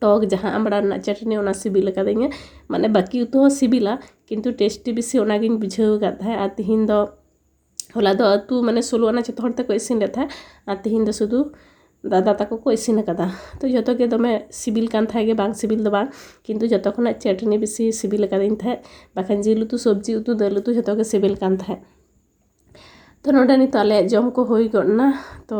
ᱴᱚᱠ ᱡᱟᱦᱟᱸ ᱟᱢᱲᱟ ᱨᱮᱱᱟᱜ ᱪᱟᱴᱱᱤ ᱚᱱᱟ ᱥᱤᱵᱤᱞ ᱠᱟᱫᱤᱧᱟ ᱢᱟᱱᱮ ᱵᱟᱹᱠᱤ ᱩᱛᱩ ᱦᱚᱸ ᱥᱤᱵᱤᱞᱟ ᱠᱤᱱᱛᱩ ᱴᱮᱥᱴᱤ ᱵᱮᱥᱤ ᱚᱱᱟᱜᱤᱧ ᱵᱩᱡᱷᱟᱹᱣ ᱟᱠᱟᱫ ᱛᱟᱦᱮᱸᱫ ᱟᱨ ᱛᱤᱦᱤᱧ ᱫᱚ ᱦᱚᱞᱟ ᱫᱚ ᱟᱹᱛᱩ ᱢᱟᱱᱮ ᱥᱳᱞᱳ ᱟᱱᱟ ᱡᱚᱛᱚ ᱦᱚᱲ ᱛᱮᱠᱚ ᱤᱥᱤᱱ ᱞᱮᱫ ᱛᱟᱦᱮᱸᱫ ᱟᱨ ᱛᱤᱦᱤᱧ ᱫᱚ ᱥᱩᱫᱷᱩ ᱫᱟᱫᱟ ᱛᱟᱠᱚ ᱠᱚ ᱤᱥᱤᱱ ᱟᱠᱟᱫᱟ ᱛᱚ ᱡᱚᱛᱚ ᱜᱮ ᱫᱚᱢᱮ ᱥᱤᱵᱤᱞ ᱠᱟᱱ ᱛᱟᱦᱮᱸᱫ ᱜᱮ ᱵᱟᱝ ᱥᱤᱵᱤᱞ ᱫᱚ ᱵᱟᱝ ᱠᱤᱱᱛᱩ ᱡᱚᱛᱚ ᱠᱷᱚᱱᱟᱜ ᱪᱟᱴᱱᱤ ᱵᱮᱥᱤ ᱥᱤᱵᱤᱞ ᱟᱠᱟᱫᱤᱧ ᱛᱟᱦᱮᱸᱫ ᱵᱟᱠᱷᱟᱱ ᱡᱤᱞ ᱩᱛᱩ ᱥᱚᱵᱡᱤ ᱩᱛᱩ ᱫᱟᱹᱞ ᱩᱛᱩ ᱡᱷᱚᱛᱚ ᱜᱮ ᱥᱤᱵᱤᱞ ᱠᱟᱱ ᱛᱟᱦᱮᱸᱫ ᱛᱚ ᱱᱚᱰᱮ ᱱᱤᱛᱚᱜ ᱟᱞᱮᱭᱟᱜ ᱡᱚᱢ ᱠᱚ ᱦᱩᱭ ᱜᱚᱫ ᱮᱱᱟ ᱛᱚ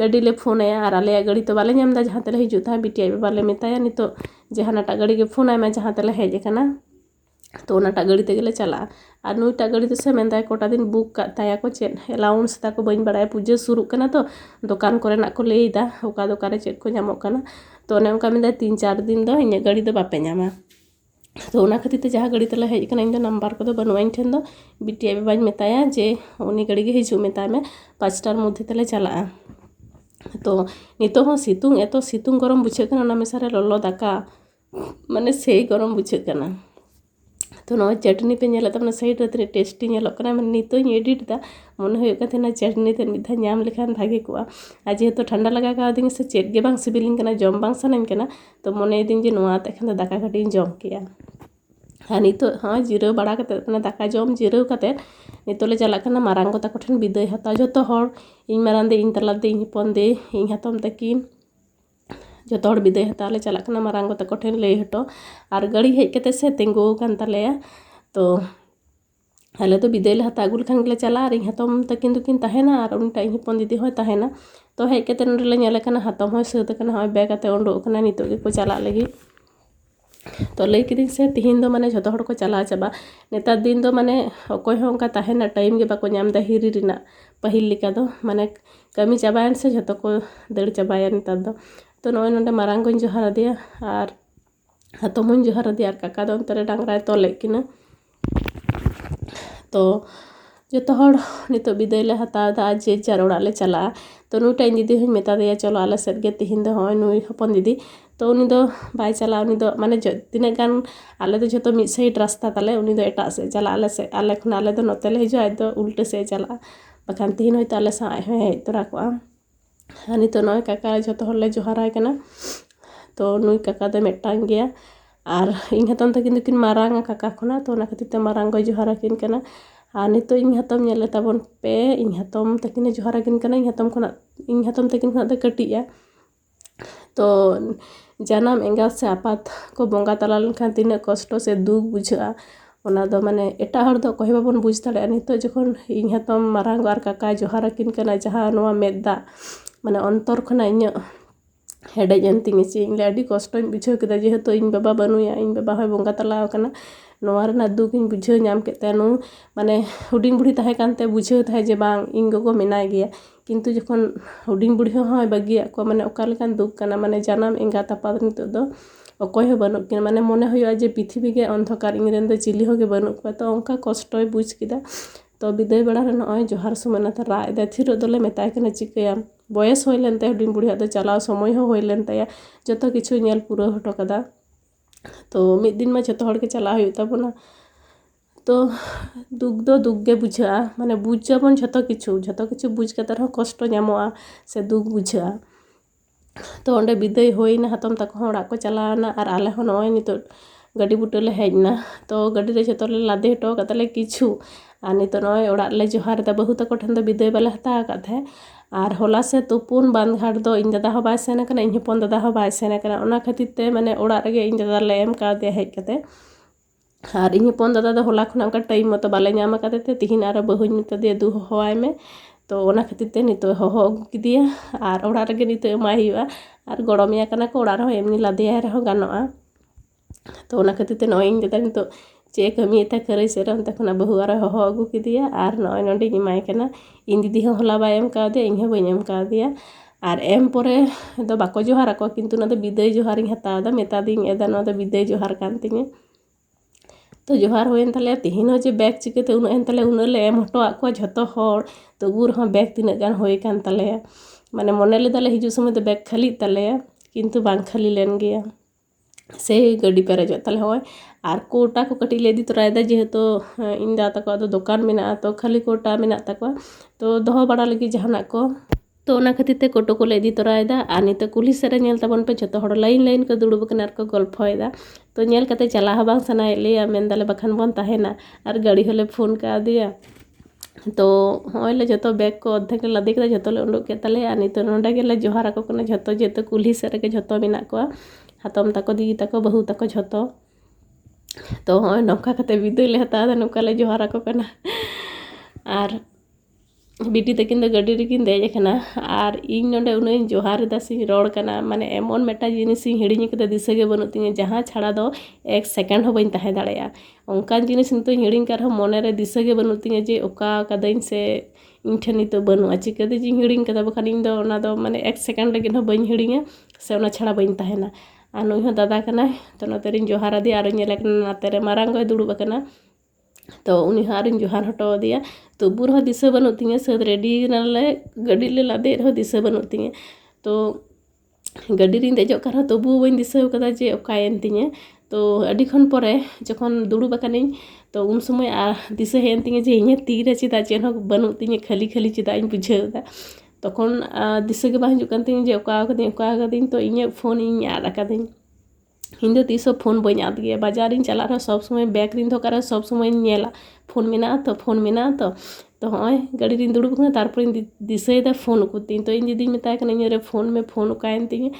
ᱜᱟᱹᱰᱤ ᱞᱮ ᱯᱷᱳᱱᱟᱭᱟ ᱟᱨ ᱟᱞᱮᱭᱟᱜ ᱜᱟᱹᱰᱤ ᱛᱚ ᱵᱟᱞᱮ ᱧᱟᱢ ᱮᱫᱟ ᱡᱟᱦᱟᱸ ᱛᱮᱞᱮ ᱦᱤᱡᱩᱜ ᱛᱟᱦᱮᱸᱫ ᱵᱤᱴᱤ ᱟᱡ ᱵᱟᱵᱟ ᱞᱮ ᱢᱮᱛᱟᱭᱟ ᱱᱤᱛᱚᱜ ᱡᱟᱦᱟᱱᱟᱴᱟᱜ ᱜᱟᱹᱰᱤ ᱜᱮ ᱯᱷᱳᱱᱟᱭ ᱢᱮ ᱡᱟᱦᱟᱸ ᱛᱮᱞᱮ ᱦᱮᱡ ᱟᱠᱟᱱᱟ तो टगड़ी तेगे चला। और नु टगड़ी तो से कटा दिन बुक का चेन अलाउंस को बड़ा पूजा सुरू करना तो दुकान को लैदा वा दुकान चेक को तो तीन चार दिन दो इन गाड़ी तो बापे नामा तो खातिर जहाँ गाड़ी तेल हजना नम्बर को बनवाई ठेन दो। बीटी आई बाज मताया जे उन्नी गाड़ी के हजू मता में पाँचटार मध्य तेल चला। तो नित सीतु एत सीतु गरम बुझे मेसारे लोलो दाका, माने से गरम बुझे ᱛᱚ ᱱᱚᱜᱼᱚᱭ ᱪᱟᱴᱱᱤ ᱯᱮ ᱧᱮᱞᱮᱫ ᱛᱟᱵᱚᱱᱟ ᱥᱟᱭᱤᱰ ᱨᱮ ᱛᱤᱱᱟᱹᱜ ᱴᱮᱥᱴᱤ ᱧᱮᱞᱚᱜ ᱠᱟᱱᱟ ᱢᱟᱱᱮ ᱱᱤᱛᱚᱜ ᱤᱧ ᱮᱰᱤᱴ ᱮᱫᱟ ᱢᱚᱱᱮ ᱦᱩᱭᱩᱜ ᱠᱟᱱ ᱛᱟᱦᱮᱱᱟ ᱪᱟᱴᱱᱤ ᱛᱮ ᱢᱤᱫ ᱫᱷᱟᱣ ᱧᱟᱢ ᱞᱮᱠᱷᱟᱱ ᱵᱷᱟᱜᱮ ᱠᱚᱜᱼᱟ ᱟᱨ ᱡᱮᱦᱮᱛᱩ ᱴᱷᱟᱱᱰᱟ ᱞᱟᱜᱟᱣ ᱠᱟᱣᱫᱤᱧᱟ ᱥᱮ ᱪᱮᱫ ᱜᱮ ᱵᱟᱝ ᱥᱤᱵᱤᱞᱤᱧ ᱠᱟᱱᱟ ᱡᱚᱢ ᱵᱟᱝ ᱥᱟᱱᱟᱧ ᱠᱟᱱᱟ ᱛᱚ ᱢᱚᱱᱮᱭᱮᱫᱤᱧ ᱡᱮ ᱱᱚᱣᱟ ᱟᱛᱮ ᱠᱷᱟᱱ ᱫᱚ ᱫᱟᱠᱟ ᱠᱟᱹᱴᱤᱡ ᱤᱧ ᱡᱚᱢ ᱠᱮᱭᱟ ᱟᱨ ᱱᱤᱛᱚᱜ ᱦᱚᱸ ᱡᱤᱨᱟᱹᱣ ᱵᱟᱲᱟ ᱠᱟᱛᱮᱫ ᱢᱟᱱᱮ ᱫᱟᱠᱟ ᱡᱚᱢ ᱡᱤᱨᱟᱹᱣ ᱠᱟᱛᱮᱫ ᱱᱤᱛᱚᱜ ᱞᱮ ᱪᱟᱞᱟᱜ ᱠᱟᱱᱟ ᱢᱟᱨᱟᱝ ᱜᱚ ᱛᱟᱠᱚ ᱴᱷᱮᱱ ᱵᱤᱫᱟᱹᱭ ᱦᱟᱛᱟᱣ ᱡᱚᱛᱚ ᱦᱚᱲ ᱤᱧ ᱢᱟᱨᱟᱝ ᱫᱤ ᱤᱧ ᱛᱟᱞᱟ ᱫᱤ ᱤᱧ ᱦᱚᱯᱚᱱ ᱫᱤ ᱤᱧ ᱦᱟᱛᱚᱢ ᱛᱟᱹᱠᱤᱱ ᱡᱚᱛᱚ ᱦᱚᱲ ᱵᱤᱫᱟᱹᱭ ᱦᱟᱛᱟᱣ ᱞᱮ ᱪᱟᱞᱟᱜ ᱠᱟᱱᱟ ᱢᱟᱨᱟᱝ ᱜᱚ ᱛᱟᱠᱚ ᱴᱷᱮᱱ ᱞᱟᱹᱭ ᱦᱚᱴᱚ ᱟᱨ ᱜᱟᱹᱲᱤ ᱦᱮᱡ ᱠᱟᱛᱮᱫ ᱥᱮ ᱛᱤᱸᱜᱩ ᱟᱠᱟᱱ ᱛᱟᱞᱮᱭᱟ ᱛᱚ ᱟᱞᱮ ᱫᱚ ᱵᱤᱫᱟᱹᱭ ᱞᱮ ᱦᱟᱛᱟᱣ ᱟᱹᱜᱩ ᱞᱮᱠᱷᱟᱱ ᱜᱮᱞᱮ ᱪᱟᱞᱟᱜᱼᱟ ᱟᱨ ᱤᱧ ᱦᱟᱛᱚᱢ ᱛᱟᱹᱠᱤᱱ ᱫᱚᱠᱤᱱ ᱛᱟᱦᱮᱱᱟ ᱟᱨ ᱩᱱᱤᱴᱟᱜ ᱤᱧ ᱦᱚᱯᱚᱱ ᱫᱤᱫᱤ ᱦᱚᱸᱭ ᱛᱟᱦᱮᱱᱟ ᱛᱚ ᱦᱮᱡ ᱠᱟᱛᱮᱫ ᱱᱚᱸᱰᱮ ᱞᱮ ᱧᱮᱞᱮ ᱠᱟᱱᱟ ᱦᱟᱛᱚᱢ ᱦᱚᱸᱭ ᱥᱟᱹᱛ ᱟᱠᱟᱱᱟ ᱦᱚᱸᱜᱼᱚᱭ ᱵᱮᱜᱽ ᱟᱛᱮ ᱩᱰᱩᱠ ᱟᱠᱟᱱᱟ ᱱᱤᱛᱚᱜ ᱜᱮᱠᱚ ᱪᱟᱞᱟᱜ ᱞᱟᱹᱜᱤᱫ ᱛᱚ ᱞᱟᱹᱭ ᱠᱤᱫᱟᱹᱧ ᱥᱮ ᱛᱤᱦᱤᱧ ᱫᱚ ᱢᱟᱱᱮ ᱡᱷᱚᱛᱚ ᱦᱚᱲ ᱠᱚ ᱪᱟᱞᱟᱣ ᱪᱟᱵᱟᱜ ᱱᱮᱛᱟᱨ ᱫᱤᱱ ᱫᱚ ᱢᱟᱱᱮ ᱚᱠᱚᱭ ᱦᱚᱸ ᱚᱱᱠᱟ ᱛᱟᱦᱮᱸ ᱨᱮᱱᱟᱜ ᱴᱟᱭᱤᱢ ᱜᱮ ᱵᱟᱠᱚ ᱧᱟᱢ ᱮᱫᱟ ᱦᱤᱨᱤ ᱨᱮᱱᱟᱜ ᱯᱟᱹᱦᱤᱞ ᱞᱮᱠᱟ ᱫᱚ ᱢᱟᱱᱮ ᱠᱟᱹᱢᱤ ᱪᱟᱵᱟᱭᱮᱱ ᱥᱮ ᱡᱷᱚᱛᱚ ᱠᱚ ᱫᱟᱹᱲ ᱪᱟᱵᱟᱭᱟ ᱱᱮᱛᱟᱨ ᱫᱚ ᱛᱚ ᱱᱚᱜᱼᱚᱭ ᱱᱚᱰᱮ ᱢᱟᱨᱟᱝ ᱜᱚᱧ ᱡᱚᱦᱟᱨ ᱟᱫᱮᱭᱟ ᱟᱨ ᱦᱟᱛᱚᱢ ᱦᱚᱧ ᱡᱚᱦᱟᱨ ᱟᱫᱮᱭᱟ ᱟᱨ ᱠᱟᱠᱟ ᱫᱚ ᱚᱱᱛᱮ ᱨᱮ ᱰᱟᱝᱨᱟᱭ ᱛᱚᱞᱮᱫ ᱠᱤᱱᱟᱹ ᱛᱚ ᱡᱚᱛᱚ ᱦᱚᱲ ᱱᱤᱛᱚᱜ ᱵᱤᱫᱟᱹᱭ ᱞᱮ ᱦᱟᱛᱟᱣ ᱮᱫᱟ ᱟᱨ ᱡᱮ ᱡᱟᱨ ᱚᱲᱟᱜ ᱞᱮ ᱪᱟᱞᱟᱜᱼᱟ ᱛᱚ ᱱᱩᱭᱴᱟᱜ ᱤᱧ ᱫᱤᱫᱤ ᱦᱚᱧ ᱢᱮᱛᱟ ᱫᱮᱭᱟ ᱪᱚᱞᱚ ᱟᱞᱮ ᱥᱮᱫ ᱜᱮ ᱛᱤᱦᱤᱧ ᱫᱚ ᱦᱚᱸᱜᱼᱚᱭ ᱱᱩᱭ ᱦᱚᱯᱚᱱ ᱫᱤᱫᱤ ᱛᱚ ᱩᱱᱤ ᱫᱚ ᱵᱟᱭ ᱪᱟᱞᱟᱜᱼᱟ ᱩᱱᱤ ᱫᱚ ᱢᱟᱱᱮ ᱛᱤᱱᱟᱹᱜ ᱜᱟᱱ ᱟᱞᱮ ᱫᱚ ᱡᱷᱚᱛᱚ ᱢᱤᱫ ᱥᱟᱭᱤᱰ ᱨᱟᱥᱛᱟ ᱛᱟᱞᱮ ᱩᱱᱤ ᱫᱚ ᱮᱴᱟᱜ ᱥᱮᱫ ᱪᱟᱞᱟᱜᱼᱟ ᱟᱞᱮ ᱥᱮᱫ ᱟᱞᱮ ᱠᱷᱚᱱᱟᱜ ᱟᱞᱮ ᱫᱚ ᱱᱚᱛᱮ ᱞᱮ ᱦᱤᱡᱩᱜᱼᱟ ᱟᱡ ᱫᱚ ᱩᱞᱴᱟᱹ ᱥᱮᱫ ᱮ ᱪᱟᱞᱟᱜᱼᱟ ᱵᱟᱠᱷᱟᱱ ᱛᱤᱦᱤᱧ ᱦᱚᱭᱛᱳ ᱟᱞᱮ ᱥᱟᱶ ᱟᱡ ᱦᱚᱸᱭ ᱦᱮᱡ ᱛᱚᱨᱟ ᱠᱚᱜᱼᱟ ᱟᱨ ᱱᱤᱛᱚᱜ ᱱᱚᱜᱼᱚᱭ ᱠᱟᱠᱟ ᱡᱷᱚᱛᱚ ᱦᱚᱲᱞᱮ ᱡᱚᱦᱟᱨᱟᱭ ᱠᱟᱱᱟ ᱛᱚ ᱱᱩᱭ ᱠᱟᱠᱟ ᱫᱚ ᱢᱤᱫᱴᱟᱝ ᱜᱮᱭᱟ ᱟᱨ ᱤᱧ ᱦᱟᱛᱚᱢ ᱛᱟᱹᱠᱤᱱ ᱫᱚᱠᱤᱱ ᱢᱟᱨᱟᱝᱟ ᱠᱟᱠᱟ ᱠᱷᱚᱱᱟᱜ ᱛᱚ ᱚᱱᱟ ᱠᱷᱟᱹᱛᱤᱨ ᱛᱮ ᱢᱟᱨᱟᱝ ᱜᱚᱭ ᱡᱚᱦᱟᱨ ᱟᱹᱠᱤᱱ ᱠᱟᱱᱟ ᱟᱨ ᱱᱤᱛᱚᱜ ᱤᱧ ᱦᱟᱛᱚᱢ ᱧᱮᱞ ᱛᱟᱵᱚᱱ ᱯᱮ ᱤᱧ ᱦᱟᱛᱚᱢ ᱛᱟᱹᱠᱤᱱᱮ ᱡᱚᱦᱟᱨ ᱟᱹᱠᱤᱱ ᱠᱟᱱᱟ ᱤᱧ ᱦᱟᱛᱚᱢ ᱠᱷᱚᱱᱟᱜ ᱤᱧ ᱦᱟᱛᱚᱢ ᱛᱟᱹᱠᱤᱱ ᱠᱷᱚᱱᱟᱜ ᱫᱚ ᱠᱟᱹᱴᱤᱡᱼᱟ ᱛᱚ ᱡᱟᱱᱟᱢ ᱮᱸᱜᱟᱛ ᱥᱮ ᱟᱯᱟᱛ ᱠᱚ ᱵᱚᱸᱜᱟ ᱛᱟᱞᱟ ᱞᱮᱱᱠᱷᱟᱱ ᱛᱤᱱᱟᱹᱜ ᱠᱚᱥᱴᱚ ᱥᱮ ᱫᱩᱠ ᱵᱩᱡᱷᱟᱹᱜᱼᱟ ᱚᱱᱟ ᱫᱚ ᱢᱟᱱᱮ ᱮᱴᱟᱜ ᱦᱚᱲ ᱫᱚ ᱚᱠᱚᱭ ᱦᱚᱸ ᱵᱟᱵᱚᱱ ᱵᱩᱡᱽ ᱫᱟᱲᱮᱭᱟᱜᱼᱟ ᱱᱤᱛᱚᱜ ᱡᱚᱠᱷᱚᱱ ᱤᱧ ᱦᱟᱛᱚᱢ ᱢᱟᱨᱟᱝ ᱜᱚ ᱟᱨ ᱠᱟᱠᱟᱭ ᱡᱚᱦᱟᱨ ᱟᱹᱠᱤᱱ ᱠᱟᱱᱟ ᱡᱟᱦᱟᱸ ᱱᱚᱣᱟ ᱢᱮᱫ ᱫᱟᱜ ᱢᱟᱱᱮ ᱚᱱᱛᱚᱨ ᱠᱷᱚᱱᱟᱜ ᱤᱧᱟᱹᱜ ᱦᱮᱰᱮᱡ ᱮᱱ ᱛᱤᱧᱟᱹ ᱪᱮᱫ ᱤᱧ ᱞᱟᱹᱭᱟ ᱟᱹᱰᱤ ᱠᱚᱥᱴᱚᱧ ᱵᱩᱡᱷᱟᱹᱣ ᱠᱮᱫᱟ ᱡᱮᱦᱮᱛᱩ ᱤᱧ ᱵᱟᱵᱟ ᱵᱟᱹᱱᱩᱭᱟ ᱤᱧ ᱵᱟᱵᱟ ᱦᱚᱸᱭ ᱵᱚᱸᱜᱟ ᱛᱟᱞᱟ ᱟᱠᱟᱱᱟ ᱱᱚᱣᱟ ᱨᱮᱱᱟᱜ ᱫᱩᱠ ᱤᱧ ᱵᱩᱡᱷᱟᱹᱣ ᱧᱟᱢ ᱠᱮᱫ ᱛᱟᱭᱟ ᱱᱩ ᱢᱟᱱᱮ ᱦᱩᱰᱤᱧ ᱵᱩᱲᱦᱤ ᱛᱟᱦᱮᱸ ᱠᱟᱱᱛᱮ ᱵᱩᱡᱷᱟᱹᱣ ᱛᱟᱦᱮᱸᱫ ᱡᱮ ᱵᱟᱝ ᱤᱧ ᱜᱚᱜᱚ ᱢᱮᱱᱟᱭ ᱜᱮᱭᱟ ᱠᱤᱱᱛᱩ ᱡᱚᱠᱷᱚᱱ ᱦᱩᱰᱤᱧ ᱵᱩᱲᱦᱤ ᱦᱚᱸᱭ ᱵᱟᱹᱜᱤᱭᱟᱫ ᱠᱚᱣᱟ ᱢᱟᱱᱮ ᱚᱠᱟ ᱞᱮᱠᱟᱱ ᱫᱩᱠ ᱠᱟᱱᱟ ᱢᱟᱱᱮ ᱡᱟᱱᱟᱢ ᱮᱸᱜᱟᱛ ᱟᱯᱟᱛ ᱱᱤᱛᱚᱜ ᱫᱚ ᱚᱠᱚᱭ ᱦᱚᱸ ᱵᱟᱹᱱᱩᱜ ᱠᱤᱱᱟ ᱢᱟᱱᱮ ᱢᱚᱱᱮ ᱦᱩᱭᱩᱜᱼᱟ ᱡᱮ ᱯᱨᱤᱛᱷᱤᱵᱤ ᱜᱮ ᱚᱱᱫᱷᱚᱠᱟᱨ ᱤᱧ ᱨᱮᱱ ᱫᱚ ᱪᱤᱞᱤ ᱦᱚᱸ ᱜᱮ ᱵᱟᱹᱱᱩᱜ ᱠᱚᱣᱟ ᱛᱚ ᱚᱱᱠᱟ ᱠᱚᱥᱴᱚᱭ ᱵᱩᱡᱽ ᱠᱮᱫᱟ ᱛᱚ ᱵᱤᱫᱟᱹᱭ ᱵᱮᱲᱟ ᱨᱮ ᱱᱚᱜᱼᱚᱭ ᱡᱚᱦᱟᱨ ᱥᱚᱢᱚᱭ ᱚᱱᱟᱛᱮ ᱨᱟᱜ ᱮᱫᱟᱭ ᱛᱷᱤᱨᱚᱜ ᱫᱚᱞᱮ ᱢᱮᱛᱟᱭ ᱠᱟᱱᱟ ᱪᱤᱠᱟᱹᱭᱟᱢ ᱵᱚᱭᱮᱥ ᱦᱩᱭ ᱞᱮᱱ ᱛᱟᱭᱟ ᱦᱩᱰᱤᱧ ᱵᱩᱲᱦᱤᱭᱟᱜ ᱫᱚ ᱪᱟᱞᱟᱣ ᱥᱚᱢᱚᱭ ᱦᱚᱸ ᱦᱩᱭ ᱞᱮᱱ ᱛᱟᱭᱟ ᱡᱚᱛᱚ ᱠᱤᱪᱷᱩ ᱧᱮᱞ ᱯᱩᱨᱟᱹᱣ ᱦᱚᱴᱚ ᱠᱟᱫᱟ ᱛᱚ ᱢᱤᱫ ᱫᱤᱱ ᱢᱟ ᱡᱷᱚᱛᱚ ᱦᱚᱲ ᱜᱮ ᱪᱟᱞᱟᱜ ᱦᱩᱭᱩᱜ ᱛᱟᱵᱚᱱᱟ ᱛᱚ ᱫᱩᱠ ᱫᱚ ᱫᱩᱠ ᱜᱮ ᱵᱩᱡᱷᱟᱹᱜᱼᱟ ᱢᱟᱱᱮ ᱵᱩᱡ ᱟᱵᱚᱱ ᱡᱷᱚᱛᱚ ᱠᱤᱪᱷᱩ ᱡᱷᱚᱛᱚ ᱠᱤᱪᱷᱩ ᱵᱩᱡ ᱠᱟᱛᱮ ᱨᱮᱦᱚᱸ ᱠᱚᱥᱴᱚ ᱧᱟᱢᱚᱜᱼᱟ ᱥᱮ ᱫᱩᱠ ᱵᱩᱡᱷᱟᱹᱜᱼᱟ ᱛᱚ ᱚᱸᱰᱮ ᱵᱤᱫᱟᱹᱭ ᱦᱩᱭᱱᱟ ᱦᱟᱛᱚᱢ ᱛᱟᱠᱚ ᱦᱚᱸ ᱚᱲᱟᱜ ᱠᱚ ᱪᱟᱞᱟᱣᱱᱟ ᱟᱨ ᱟᱞᱮ ᱦᱚᱸ ᱱᱚᱜᱼᱚᱭ ᱱᱤᱛᱚᱜ ᱜᱟᱹᱰᱤ ᱵᱩᱴᱟᱹ ᱞᱮ ᱦᱮᱡ ᱮᱱᱟ ᱛᱚ ᱜᱟᱹᱰᱤ ᱨᱮ ᱡᱷᱚᱛᱚ ᱞᱮ ᱞᱟᱫᱮ ᱦᱚᱴᱚ ᱠᱟᱫᱟᱞᱮ ᱠᱤᱪᱷᱩ ᱟᱨ ᱱᱤᱛᱚᱜ ᱱᱚᱜᱼᱚᱭ ᱚᱲᱟᱜ ᱨᱮᱞᱮ ᱡᱚᱦᱟᱨ ᱮᱫᱟ ᱵᱟᱹᱦᱩ ᱛᱟᱠᱚ ᱴᱷᱮᱱ ᱫᱚ ᱵᱤᱫᱟᱹᱭ ᱵᱟᱞᱮ ᱦᱟᱛᱟᱣ ᱟᱠᱟᱫ ᱛᱟᱦᱮᱸᱫ ᱟᱨ ᱦᱚᱞᱟ ᱥᱮ ᱛᱩᱯᱩᱱ ᱵᱟᱸᱫᱷᱜᱷᱟᱴ ᱫᱚ ᱤᱧ ᱫᱟᱫᱟ ᱦᱚᱸ ᱵᱟᱭ ᱥᱮᱱ ᱟᱠᱟᱱᱟ ᱤᱧ ᱦᱚᱯᱚᱱ ᱫᱟᱫᱟ ᱦᱚᱸ ᱵᱟᱭ ᱥᱮᱱ ᱟᱠᱟᱱᱟ ᱚᱱᱟ ᱠᱷᱟᱹᱛᱤᱨ ᱛᱮ ᱢᱟᱱᱮ ᱚᱲᱟᱜ ᱨᱮᱜᱮ ᱤᱧ ᱫᱟᱫᱟ ᱞᱮ ᱮᱢ ᱠᱟᱣᱫᱮᱭᱟ ᱦᱮᱡ ᱠᱟᱛᱮ ᱟᱨ ᱤᱧ ᱦᱚᱯᱚᱱ ᱫᱟᱫᱟ ᱫᱚ ᱦᱚᱞᱟ ᱠᱷᱚᱱᱟᱜ ᱚᱱᱠᱟ ᱴᱟᱭᱤᱢ ᱢᱚᱛᱚ ᱵᱟᱞᱮ ᱧᱟᱢ ᱟᱠᱟᱫᱮ ᱛᱮ ᱛᱤᱦᱤᱧ ᱟᱨᱚ ᱵᱟᱹᱦᱩᱧ ᱢᱮᱛᱟ ᱫᱮᱭᱟ ᱫᱩ ᱦᱚᱦᱚᱣᱟᱭ ᱢᱮ ᱛᱚ ᱚᱱᱟ ᱠᱷᱟᱹᱛᱤᱨ ᱛᱮ ᱱᱤᱛᱚᱜ ᱦᱚᱦᱚ ᱟᱹᱜᱩ ᱠᱮᱫᱮᱭᱟ ᱟᱨ ᱚᱲᱟᱜ ᱨᱮᱜᱮ ᱱᱤᱛᱚᱜ ᱮᱢᱟᱭ ᱦᱩᱭᱩᱜᱼᱟ ᱟᱨ ᱜᱚᱲᱚᱢᱮᱭᱟ ᱠᱟᱱᱟ ᱠᱚ ᱚᱲᱟᱜ ᱨᱮᱦᱚᱸ ᱮᱢᱱᱤ ᱞᱟᱫᱮᱭᱟᱭ ᱨᱮᱦᱚᱸ ᱜᱟᱱᱚᱜᱼᱟ ᱛᱚ ᱚᱱᱟ ᱠᱷᱟᱹᱛᱤᱨ ᱛᱮ ᱱᱚᱜᱼᱚᱭ ᱤᱧ ᱫᱟᱫᱟ ᱱᱤᱛᱚᱜ ᱪᱮᱫ ᱮ ᱠᱟᱹᱢᱤᱭᱮᱫ ᱛᱟᱦᱮᱸ ᱠᱷᱟᱹᱨᱟᱹᱭ ᱥᱮᱫ ᱨᱮ ᱚᱱᱛᱮ ᱠᱷᱚᱱᱟᱜ ᱵᱟᱹᱦᱩ ᱟᱨᱚ ᱦᱚᱦᱚ ᱟᱹᱜᱩ ᱠᱮᱫᱮᱭᱟ ᱟᱨ ᱱᱚᱜᱼᱚᱭ ᱱᱚᱸᱰᱮᱧ ᱮᱢᱟᱭ ᱠᱟᱱᱟ ᱤᱧ ᱫᱤᱫᱤ ᱦᱚᱸ ᱦᱚᱞᱟ ᱵᱟᱭ ᱮᱢ ᱠᱟᱣᱫᱮᱭᱟ ᱤᱧ ᱦᱚᱸ ᱵᱟᱹᱧ ᱮᱢ ᱠᱟᱣᱫᱮᱭᱟ ᱟᱨ ᱮᱢ ᱯᱚᱨᱮ ᱫᱚ ᱵᱟᱠᱚ ᱡᱚᱦᱟᱨ ᱟᱠᱚᱣᱟ ᱠᱤᱱᱛᱩ ᱱᱚᱣᱟ ᱫᱚ ᱵᱤᱫᱟᱹᱭ ᱡᱚᱦᱟᱨᱤᱧ ᱦᱟᱛᱟᱣ ᱮᱫᱟ ᱢᱮᱛᱟ ᱫᱤᱭᱟᱹᱧ ᱮᱫᱟ ᱱᱚᱣᱟ ᱫᱚ ᱵᱤᱫᱟᱹᱭ ᱡᱚᱦᱟᱨ ᱠᱟᱱ ᱛᱤᱧᱟᱹ ᱛᱚ ᱡᱚᱦᱟᱨ ᱦᱩᱭᱮᱱ ᱛᱟᱞᱮᱭᱟ ᱛᱤᱦᱤᱧ ᱦᱚᱸ ᱡᱮ ᱵᱮᱜᱽ ᱪᱤᱠᱟᱹᱛᱮ ᱩᱱᱟᱹᱜ ᱮᱱ ᱛᱟᱞᱮᱭᱟ ᱩᱱᱟᱹᱜ ᱞᱮ ᱮᱢ ᱦᱚᱴᱚᱣᱟᱜ ᱠᱚᱣᱟ ᱡᱷᱚᱛᱚ ᱦᱚᱲ ᱛᱚᱵᱩ ᱨᱮᱦᱚᱸ ᱵᱮᱜᱽ ᱛᱤᱱᱟᱹᱜ ᱜᱟᱱ ᱦᱩᱭ ᱟᱠᱟᱱ ᱛᱟᱞᱮᱭᱟ ᱢᱟᱱᱮ ᱢᱚᱱᱮ ᱞᱮᱫᱟᱞᱮ ᱦᱤᱡᱩᱜ ᱥᱚᱢᱚᱭ ᱫᱚ ᱵᱮᱜᱽ ᱠᱷᱟᱹᱞᱤᱜ ᱛᱟᱞᱮᱭᱟ ᱠᱤᱱᱛᱩ ᱵᱟᱝ ᱠᱷᱟᱹᱞᱤ ᱞᱮᱱ ᱜᱮᱭᱟ ᱥᱮᱭ ᱜᱟᱹᱰᱤ ᱯᱮᱨᱮᱡᱚᱜ ᱛᱟᱞᱮ ᱦᱚᱸᱜᱼᱚᱭ ᱟᱨ ᱠᱳᱴᱟ ᱠᱚ ᱠᱟᱹᱴᱤᱡ ᱞᱮ ᱤᱫᱤ ᱛᱚᱨᱟᱭᱮᱫᱟ ᱡᱮᱦᱮᱛᱩ ᱤᱧ ᱫᱟᱫᱟ ᱛᱟᱠᱚᱣᱟᱜ ᱫᱚ ᱫᱚᱠᱟᱱ ᱢᱮᱱᱟᱜᱼᱟ ᱛᱚ ᱠᱷᱟᱹᱞᱤ ᱠᱳᱴᱟ ᱢᱮᱱᱟᱜ ᱛᱟᱠᱚᱣᱟ ᱛᱚ ᱫᱚᱦᱚ ᱵᱟᱲᱟ ᱞᱟᱹᱜᱤᱫ ᱡᱟᱦᱟᱱᱟᱜ ᱠᱚ ᱛᱚ ᱚᱱᱟ ᱠᱷᱟᱹᱛᱤᱨ ᱛᱮ ᱠᱳᱴᱳ ᱠᱚᱞᱮ ᱤᱫᱤ ᱛᱚᱨᱟᱭᱮᱫᱟ ᱟᱨ ᱱᱤᱛᱚᱜ ᱠᱩᱞᱦᱤ ᱥᱮᱫ ᱨᱮ ᱧᱮᱞ ᱛᱟᱵᱚᱱ ᱯᱮ ᱡᱷᱚᱛᱚ ᱦᱚᱲ ᱞᱟᱭᱤᱱ ᱞᱟᱭᱤᱱ ᱠᱚ ᱫᱩᱲᱩᱵ ᱟᱠᱟᱱᱟ ᱟᱨ ᱠᱚ ᱜᱚᱞᱯᱷᱚᱭᱮᱫᱟ ᱛᱚ ᱧᱮᱞ ᱠᱟᱛᱮ ᱪᱟᱞᱟᱣ ᱦᱚᱸ ᱵᱟᱝ ᱥᱟᱱᱟᱭᱮᱫ ᱞᱮᱭᱟ ᱢᱮᱱᱫᱟᱞᱮ ᱵᱟᱠᱷᱟᱱ ᱵᱚᱱ ᱛᱟᱦᱮᱱᱟ ᱟᱨ ᱜᱟᱹᱲᱤ ᱦᱚᱸᱞᱮ ᱯᱷᱳᱱ ᱠᱟᱣᱫᱮᱭᱟ ᱛᱚ ᱦᱚᱸᱜᱼᱚᱭ ᱞᱮ ᱡᱚᱛᱚ ᱵᱮᱜᱽ ᱠᱚ ᱚᱫᱷᱮᱠ ᱞᱮ ᱞᱟᱫᱮ ᱠᱮᱫᱟ ᱡᱷᱚᱛᱚ ᱞᱮ ᱩᱰᱩᱠ ᱠᱮᱫ ᱛᱟᱞᱮᱭᱟ ᱟᱨ ᱱᱤᱛᱚᱜ ᱱᱚᱸᱰᱮ ᱜᱮᱞᱮ ᱡᱚᱦᱟᱨ ᱟᱠᱚ ᱠᱟᱱᱟ ᱡᱷᱚᱛᱚ ᱡᱮᱦᱮᱛᱩ ᱠᱩᱞᱦᱤ ᱥᱮᱫ ᱨᱮᱜᱮ ᱡᱷᱚᱛᱚ ᱢᱮᱱᱟᱜ ᱠᱚᱣᱟ ᱦᱟᱛᱚᱢ ᱛᱟᱠᱚ ᱫᱤᱫᱤ ᱛᱟᱠᱚ ᱵᱟᱹᱦᱩ ᱛᱟᱠᱚ ᱡᱷᱚᱛᱚ ᱛᱚ ᱦᱚᱸᱜᱼᱚᱭ ᱱᱚᱝᱠᱟ ᱠᱟᱛᱮ ᱵᱤᱫᱟᱹᱭ ᱞᱮ ᱦᱟᱛᱟᱣᱫᱟ ᱱᱚᱝᱠᱟ ᱞᱮ ᱡᱚᱦᱟᱨ ᱟᱠᱚ ᱠᱟᱱᱟ ᱟᱨ ᱵᱤᱴᱤ ᱛᱟᱹᱠᱤᱱ ᱫᱚ ᱜᱟᱹᱰᱤ ᱨᱮᱠᱤᱱ ᱫᱮᱡ ᱟᱠᱟᱱᱟ ᱟᱨ ᱤᱧ ᱱᱚᱸᱰᱮ ᱩᱱᱟᱹᱜ ᱤᱧ ᱡᱚᱦᱟᱨ ᱮᱫᱟ ᱥᱮᱧ ᱨᱚᱲ ᱠᱟᱱᱟ ᱢᱟᱱᱮ ᱮᱢᱚᱱ ᱢᱤᱫᱴᱟᱝ ᱡᱤᱱᱤᱥᱤᱧ ᱦᱤᱲᱤᱧ ᱟᱠᱟᱫᱟ ᱫᱤᱥᱟᱹ ᱜᱮ ᱵᱟᱹᱱᱩᱜ ᱛᱤᱧᱟᱹ ᱡᱟᱦᱟᱸ ᱪᱷᱟᱲᱟ ᱫᱚ ᱮᱠ ᱥᱮᱠᱮᱱᱰ ᱦᱚᱸ ᱵᱟᱹᱧ ᱛᱟᱦᱮᱸ ᱫᱟᱲᱮᱭᱟᱜᱼᱟ ᱚᱱᱠᱟᱱ ᱡᱤᱱᱤᱥ ᱱᱤᱛᱚᱜ ᱤᱧ ᱦᱤᱲᱤᱧ ᱠᱟᱜ ᱨᱮᱦᱚᱸ ᱢᱚᱱᱮᱨᱮ ᱫᱤᱥᱟᱹ ᱜᱮ ᱵᱟᱹᱱᱩᱜ ᱛᱤᱧᱟᱹ ᱡᱮ ᱚᱠᱟ ᱠᱟᱹᱫᱟᱹᱧ ᱥᱮ ᱤᱧ ᱴᱷᱮᱱ ᱱᱤᱛᱚᱜ ᱵᱟᱹᱱᱩᱜᱼᱟ ᱪᱤᱠᱟᱹᱛᱮ ᱡᱮᱧ ᱦᱤᱲᱤᱧ ᱠᱟᱫᱟ ᱵᱟᱠᱷᱟᱱ ᱤᱧ ᱫᱚ ᱚᱱᱟ ᱫᱚ ᱢᱟᱱᱮ ᱮᱠ ᱥᱮᱠᱮᱱᱰ ᱞᱟᱹᱜᱤᱫ ᱦᱚᱸ ᱵᱟᱹᱧ ᱦᱤᱲᱤᱧᱟ ᱥᱮ ᱚᱱᱟ ᱪᱷᱟᱲᱟ ᱵᱟᱹᱧ ᱛᱟᱦᱮᱱᱟ ᱟᱨ ᱱᱩᱭ ᱦᱚᱸ ᱫᱟᱫᱟ ᱠᱟᱱᱟᱭ ᱛᱚ ᱱᱚᱛᱮ ᱨᱤᱧ ᱡᱚᱦᱟᱨ ᱟᱫᱮᱭᱟ ᱟᱨᱚᱧ ᱧᱮᱞᱮ ᱠᱟᱱᱟ ᱱᱟᱛᱮ ᱨᱮ ᱢᱟᱨᱟᱝ ᱜᱚᱭ ᱫᱩᱲᱩᱵ ᱟᱠᱟᱱᱟ ᱛᱚ ᱩᱱᱤ ᱦᱚᱸ ᱟᱨᱚᱧ ᱡᱚᱦᱟᱨ ᱦᱚᱴᱚ ᱟᱫᱮᱭᱟ ᱛᱚᱵᱩ ᱨᱮᱦᱚᱸ ᱫᱤᱥᱟᱹ ᱵᱟᱹᱱᱩᱜ ᱛᱤᱧᱟᱹ ᱥᱟᱹᱛ ᱨᱮᱰᱤ ᱱᱟᱞᱮ ᱜᱟᱹᱰᱤ ᱞᱮ ᱞᱟᱫᱮᱭᱮᱫ ᱨᱮᱦᱚᱸ ᱫᱤᱥᱟᱹ ᱵᱟᱹᱱᱩᱜ ᱛᱤᱧᱟᱹ ᱛᱚ ᱜᱟᱹᱰᱤ ᱨᱤᱧ ᱫᱮᱡᱚᱜ ᱠᱟᱱ ᱨᱮᱦᱚᱸ ᱛᱚᱵᱩ ᱵᱟᱹᱧ ᱫᱤᱥᱟᱹᱣ ᱠᱟᱫᱟ ᱡᱮ ᱚᱠᱟᱭᱮᱱ ᱛᱤᱧᱟᱹ ᱛᱚ ᱟᱹᱰᱤ ᱠᱷᱚᱱ ᱯᱚᱨᱮ ᱡᱚᱠᱷᱚᱱ ᱫᱩᱲᱩᱵ ᱟᱠᱟᱱᱟᱹᱧ ᱛᱚ ᱩᱱ ᱥᱚᱢᱚᱭ ᱫᱤᱥᱟᱹ ᱦᱮᱡ ᱮᱱ ᱛᱤᱧᱟᱹ ᱡᱮ ᱤᱧᱟᱹᱜ ᱛᱤᱨᱮ ᱪᱮᱫᱟᱜ ᱪᱮᱫ ᱦᱚᱸ ᱵᱟᱹᱱᱩᱜ ᱛᱤᱧᱟᱹ ᱠᱷᱟᱹᱞᱤ ᱠᱷᱟᱹᱞᱤ ᱪᱮᱫᱟᱜ ᱤᱧ ᱵᱩᱡᱷᱟᱹᱣ ᱮᱫᱟ ᱛᱚᱠᱷᱚᱱ ᱫᱤᱥᱟᱹ ᱜᱮ ᱵᱟᱝ ᱦᱤᱡᱩᱜ ᱠᱟᱱ ᱛᱤᱧᱟᱹ ᱡᱮ ᱚᱠᱟ ᱠᱟᱹᱫᱟᱹᱧ ᱚᱠᱟ ᱠᱟᱹᱫᱟᱹᱧ ᱛᱚ ᱤᱧᱟᱹᱜ ᱯᱷᱳᱱ ᱤᱧ ᱟᱫ ᱟᱠᱟᱫᱟᱹᱧ ᱤᱧ ᱫᱚ ᱛᱤᱥ ᱦᱚᱸ ᱯᱷᱳᱱ ᱵᱟᱹᱧ ᱟᱫ ᱜᱮᱭᱟ ᱵᱟᱡᱟᱨᱤᱧ ᱪᱟᱞᱟᱜ ᱨᱮᱦᱚᱸ ᱥᱚᱵ ᱥᱚᱢᱚᱭ ᱵᱮᱜᱽ ᱨᱤᱧ ᱫᱚᱦᱚ ᱠᱟᱜ ᱨᱮᱦᱚᱸ ᱥᱚᱵ ᱥᱚᱢᱚᱭᱤᱧ ᱧᱮᱞᱟ ᱯᱷᱳᱱ ᱢᱮᱱᱟᱜᱼᱟ ᱛᱚ ᱯᱷᱳᱱ ᱢᱮᱱᱟᱜᱼᱟ ᱛᱚ ᱛᱚ ᱦᱚᱸᱜᱼᱚᱭ ᱜᱟᱹᱰᱤ ᱨᱤᱧ ᱫᱩᱲᱩᱵ ᱟᱠᱟᱱᱟ ᱛᱟᱨᱯᱚᱨᱮᱧ ᱫᱤᱥᱟᱹᱭᱮᱫᱟ ᱯᱷᱳᱱ ᱩᱠᱩᱨ ᱛᱤᱧ ᱛᱚ ᱤᱧ ᱫᱤᱫᱤᱧ ᱢᱮᱛᱟᱭ ᱠᱟᱱᱟ ᱤᱧ ᱨᱮ ᱯᱷᱳᱱ ᱢᱮ ᱯᱷᱳᱱ ᱚᱠᱟᱭᱮᱱ ᱛᱤᱧᱟᱹ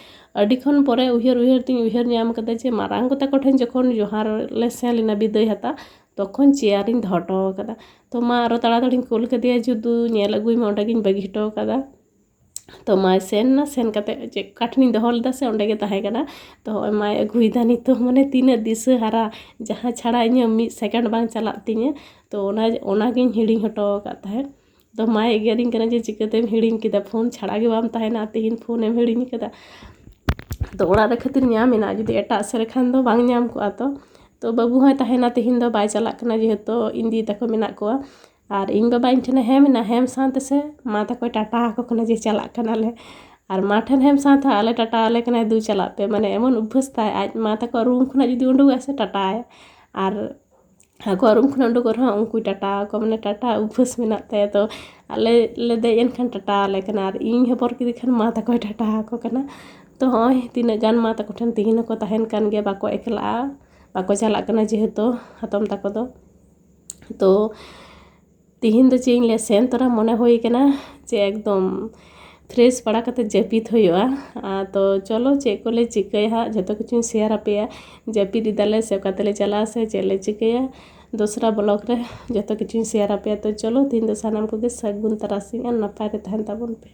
ᱟᱹᱰᱤ ᱠᱷᱚᱱ ᱯᱚᱨᱮ ᱩᱭᱦᱟᱹᱨ ᱩᱭᱦᱟᱹᱨ ᱛᱤᱧ ᱩᱭᱦᱟᱹᱨ ᱧᱟᱢ ᱠᱟᱫᱟ ᱡᱮ ᱢᱟᱨᱟᱝ ᱜᱚ ᱛᱟᱠᱚ ᱴᱷᱮᱱ ᱡᱚᱠᱷᱚᱱ ᱡᱚᱦᱟᱨ ᱞᱮ ᱥᱮᱱ ᱞᱮᱱᱟ ᱵᱤᱫᱟᱹᱭ ᱦᱟᱛᱟᱣ ᱛᱚᱠᱷᱚᱱ ᱪᱮᱭᱟᱨᱤᱧ ᱫᱚᱦᱚ ᱦᱚᱴᱚ ᱟᱠᱟᱫᱟ ᱛᱚ ᱢᱟ ᱟᱨᱚ ᱛᱟᱲᱟᱛᱟᱲᱤᱧ ᱠᱳᱞ ᱠᱮᱫᱮᱭᱟ ᱡᱩᱫᱩ ᱧᱮᱞ ᱟᱹᱜᱩᱭ ᱢᱮ ᱚᱸᱰᱮᱜᱤᱧ ᱵᱟᱹᱜᱤ ᱦᱚᱴᱚ ᱟᱠᱟᱫᱟ ᱛᱚ ᱢᱟᱭ ᱥᱮᱱ ᱮᱱᱟ ᱥᱮᱱ ᱠᱟᱛᱮᱫ ᱪᱮᱫ ᱚᱠᱟ ᱴᱷᱮᱱᱤᱧ ᱫᱚᱦᱚ ᱞᱮᱫᱟ ᱥᱮ ᱚᱸᱰᱮ ᱜᱮ ᱛᱟᱦᱮᱸ ᱠᱟᱱᱟ ᱛᱚ ᱦᱚᱸᱜᱼᱚᱭ ᱢᱟᱭ ᱟᱹᱜᱩᱭᱮᱫᱟ ᱱᱤᱛᱚᱜ ᱢᱟᱱᱮ ᱛᱤᱱᱟᱹᱜ ᱫᱤᱥᱟᱹ ᱦᱟᱨᱟ ᱡᱟᱦᱟᱸ ᱪᱷᱟᱲᱟ ᱤᱧᱟᱹᱜ ᱢᱤᱫ ᱥᱮᱠᱮᱱᱰ ᱵᱟᱝ ᱪᱟᱞᱟᱜ ᱛᱤᱧᱟᱹ ᱛᱚ ᱚᱱᱟ ᱚᱱᱟᱜᱤᱧ ᱦᱤᱲᱤᱧ ᱦᱚᱴᱚ ᱟᱠᱟᱫ ᱛᱟᱦᱮᱸᱫ ᱛᱚ ᱢᱟᱭ ᱮᱜᱮᱨᱤᱧ ᱠᱟᱱᱟ ᱡᱮ ᱪᱤᱠᱟᱹᱛᱮᱢ ᱦᱤᱲᱤᱧ ᱠᱮᱫᱟ ᱯᱷᱳᱱ ᱪᱷᱟᱲᱟ ᱜᱮ ᱵᱟᱢ ᱛᱟᱦᱮᱱᱟ ᱛᱮᱦᱮᱧ ᱯᱷᱳᱱᱮᱢ ᱦᱤᱲᱤᱧ ᱠᱟᱫᱟ ᱛᱚ ᱚᱲᱟᱜ ᱨᱮ ᱠᱷᱟᱹᱛᱤᱨ ᱧᱟᱢ ᱮᱱᱟ ᱡᱩᱫᱤ ᱮᱴᱟᱜ ᱥᱮᱫ ᱨᱮᱠᱷᱟᱱ ᱫᱚ ᱵᱟᱝ ᱧᱟᱢ ᱠᱚᱜᱼᱟ ᱛᱚ ᱛᱚ ᱵᱟᱹᱵᱩ ᱦᱚᱸᱭ ᱛᱟᱦᱮᱱᱟ ᱛᱮᱦᱮᱧ ᱫᱚ ᱵᱟᱭ ᱪᱟᱞᱟᱜ ᱠᱟᱱᱟ ᱡᱮᱦᱮᱛᱩ ᱤᱧ ᱫᱤᱫᱤ ᱛᱟᱠᱚ ᱢᱮᱱᱟᱜ ᱠᱚᱣᱟ ᱟᱨ ᱤᱧ ᱵᱟᱵᱟ ᱤᱧ ᱴᱷᱮᱱᱮ ᱦᱮᱢ ᱮᱱᱟ ᱦᱮᱢ ᱥᱟᱶᱛᱮ ᱥᱮ ᱢᱟ ᱛᱟᱠᱚᱭ ᱴᱟᱴᱟ ᱟᱠᱚ ᱠᱟᱱᱟ ᱡᱮ ᱪᱟᱞᱟᱜ ᱠᱟᱱᱟᱞᱮ ᱟᱨ ᱢᱟ ᱴᱷᱮᱱ ᱦᱮᱢ ᱥᱟᱶᱛᱮ ᱟᱞᱮ ᱴᱟᱴᱟ ᱟᱞᱮ ᱠᱟᱱᱟᱭ ᱫᱩ ᱪᱟᱞᱟᱜ ᱯᱮ ᱢᱟᱱᱮ ᱮᱢᱚᱱ ᱚᱵᱵᱷᱟᱥ ᱛᱟᱭ ᱟᱡ ᱢᱟ ᱛᱟᱠᱚ ᱨᱩᱢ ᱠᱷᱚᱱᱟᱜ ᱡᱩᱫᱤ ᱩᱰᱩᱠᱚᱜᱼᱟ ᱥᱮ ᱴᱟᱴᱟᱭ ᱟᱨ ᱟᱠᱚᱣᱟᱜ ᱨᱩᱢ ᱠᱷᱚᱱᱟᱜ ᱩᱰᱩᱠᱚᱜ ᱨᱮᱦᱚᱸ ᱩᱱᱠᱩᱭ ᱴᱟᱴᱟ ᱟᱠᱚ ᱢᱟᱱᱮ ᱴᱟᱴᱟ ᱚᱵᱵᱷᱟᱥ ᱢᱮᱱᱟᱜ ᱛᱟᱭᱟ ᱛᱚ ᱟᱞᱮ ᱞᱮ ᱫᱮᱡ ᱮᱱ ᱠᱷᱟᱱ ᱴᱟᱴᱟ ᱟᱞᱮ ᱠᱟᱱᱟ ᱟᱨ ᱤᱧ ᱦᱚᱵᱚᱨ ᱠᱮᱫᱮ ᱠᱷᱟᱱ ᱢᱟ ᱛᱟᱠᱚᱭ ᱴᱟᱴᱟ ᱟᱠᱚ ᱠᱟᱱᱟ ᱛᱚ ᱦᱚᱸᱜᱼᱚᱭ ᱛᱤᱱᱟᱹᱜ ᱜᱟᱱ ᱢᱟ ᱛᱟᱠᱚ ᱴᱷᱮᱱ ᱛᱮᱦᱮᱧ ᱦᱚᱸᱠᱚ ᱛᱟᱦᱮᱱ ᱠᱟᱱ ᱜᱮᱭᱟ ᱵᱟᱠᱚ ᱮᱠᱞᱟᱜᱼᱟ ᱵᱟᱠᱚ ᱪᱟᱞᱟᱜ ᱠᱟᱱᱟ ᱡᱮᱦᱮᱛᱩ ᱦᱟᱛᱚᱢ ᱛᱟᱠᱚ ᱫᱚ ᱛᱚ ᱛᱤᱦᱤᱧ ᱫᱚ ᱪᱮᱫ ᱤᱧ ᱞᱟᱹᱭᱟ ᱥᱮᱱ ᱛᱚᱨᱟ ᱢᱚᱱᱮ ᱦᱩᱭ ᱠᱟᱱᱟ ᱡᱮ ᱮᱠᱫᱚᱢ ᱯᱷᱨᱮᱥ ᱵᱟᱲᱟ ᱠᱟᱛᱮᱫ ᱡᱟᱹᱯᱤᱫ ᱦᱩᱭᱩᱜᱼᱟ ᱛᱚ ᱪᱚᱞᱚ ᱪᱮᱫ ᱠᱚᱞᱮ ᱪᱤᱠᱟᱹᱭᱟ ᱦᱟᱸᱜ ᱡᱷᱚᱛᱚ ᱠᱤᱪᱷᱩᱧ ᱥᱮᱭᱟᱨ ᱟᱯᱮᱭᱟ ᱡᱟᱹᱯᱤᱫ ᱮᱫᱟᱞᱮ ᱥᱮ ᱚᱠᱟ ᱛᱮᱞᱮ ᱪᱟᱞᱟᱜᱼᱟ ᱥᱮ ᱪᱮᱫ ᱞᱮ ᱪᱤᱠᱟᱹᱭᱟ ᱫᱚᱥᱨᱟ ᱵᱞᱚᱜ ᱨᱮ ᱡᱷᱚᱛᱚ ᱠᱤᱪᱷᱩᱧ ᱥᱮᱭᱟᱨ ᱟᱯᱮᱭᱟ ᱛᱚ ᱪᱚᱞᱚ ᱛᱤᱦᱤᱧ ᱫᱚ ᱥᱟᱱᱟᱢ ᱠᱚᱜᱮ ᱥᱟᱹᱜᱩᱱ ᱛᱟᱨᱟᱥᱤᱧ ᱟᱨ ᱱᱟᱯᱟᱭ ᱛᱮ ᱛᱟᱦᱮᱱ ᱛᱟᱵᱚᱱ ᱯᱮ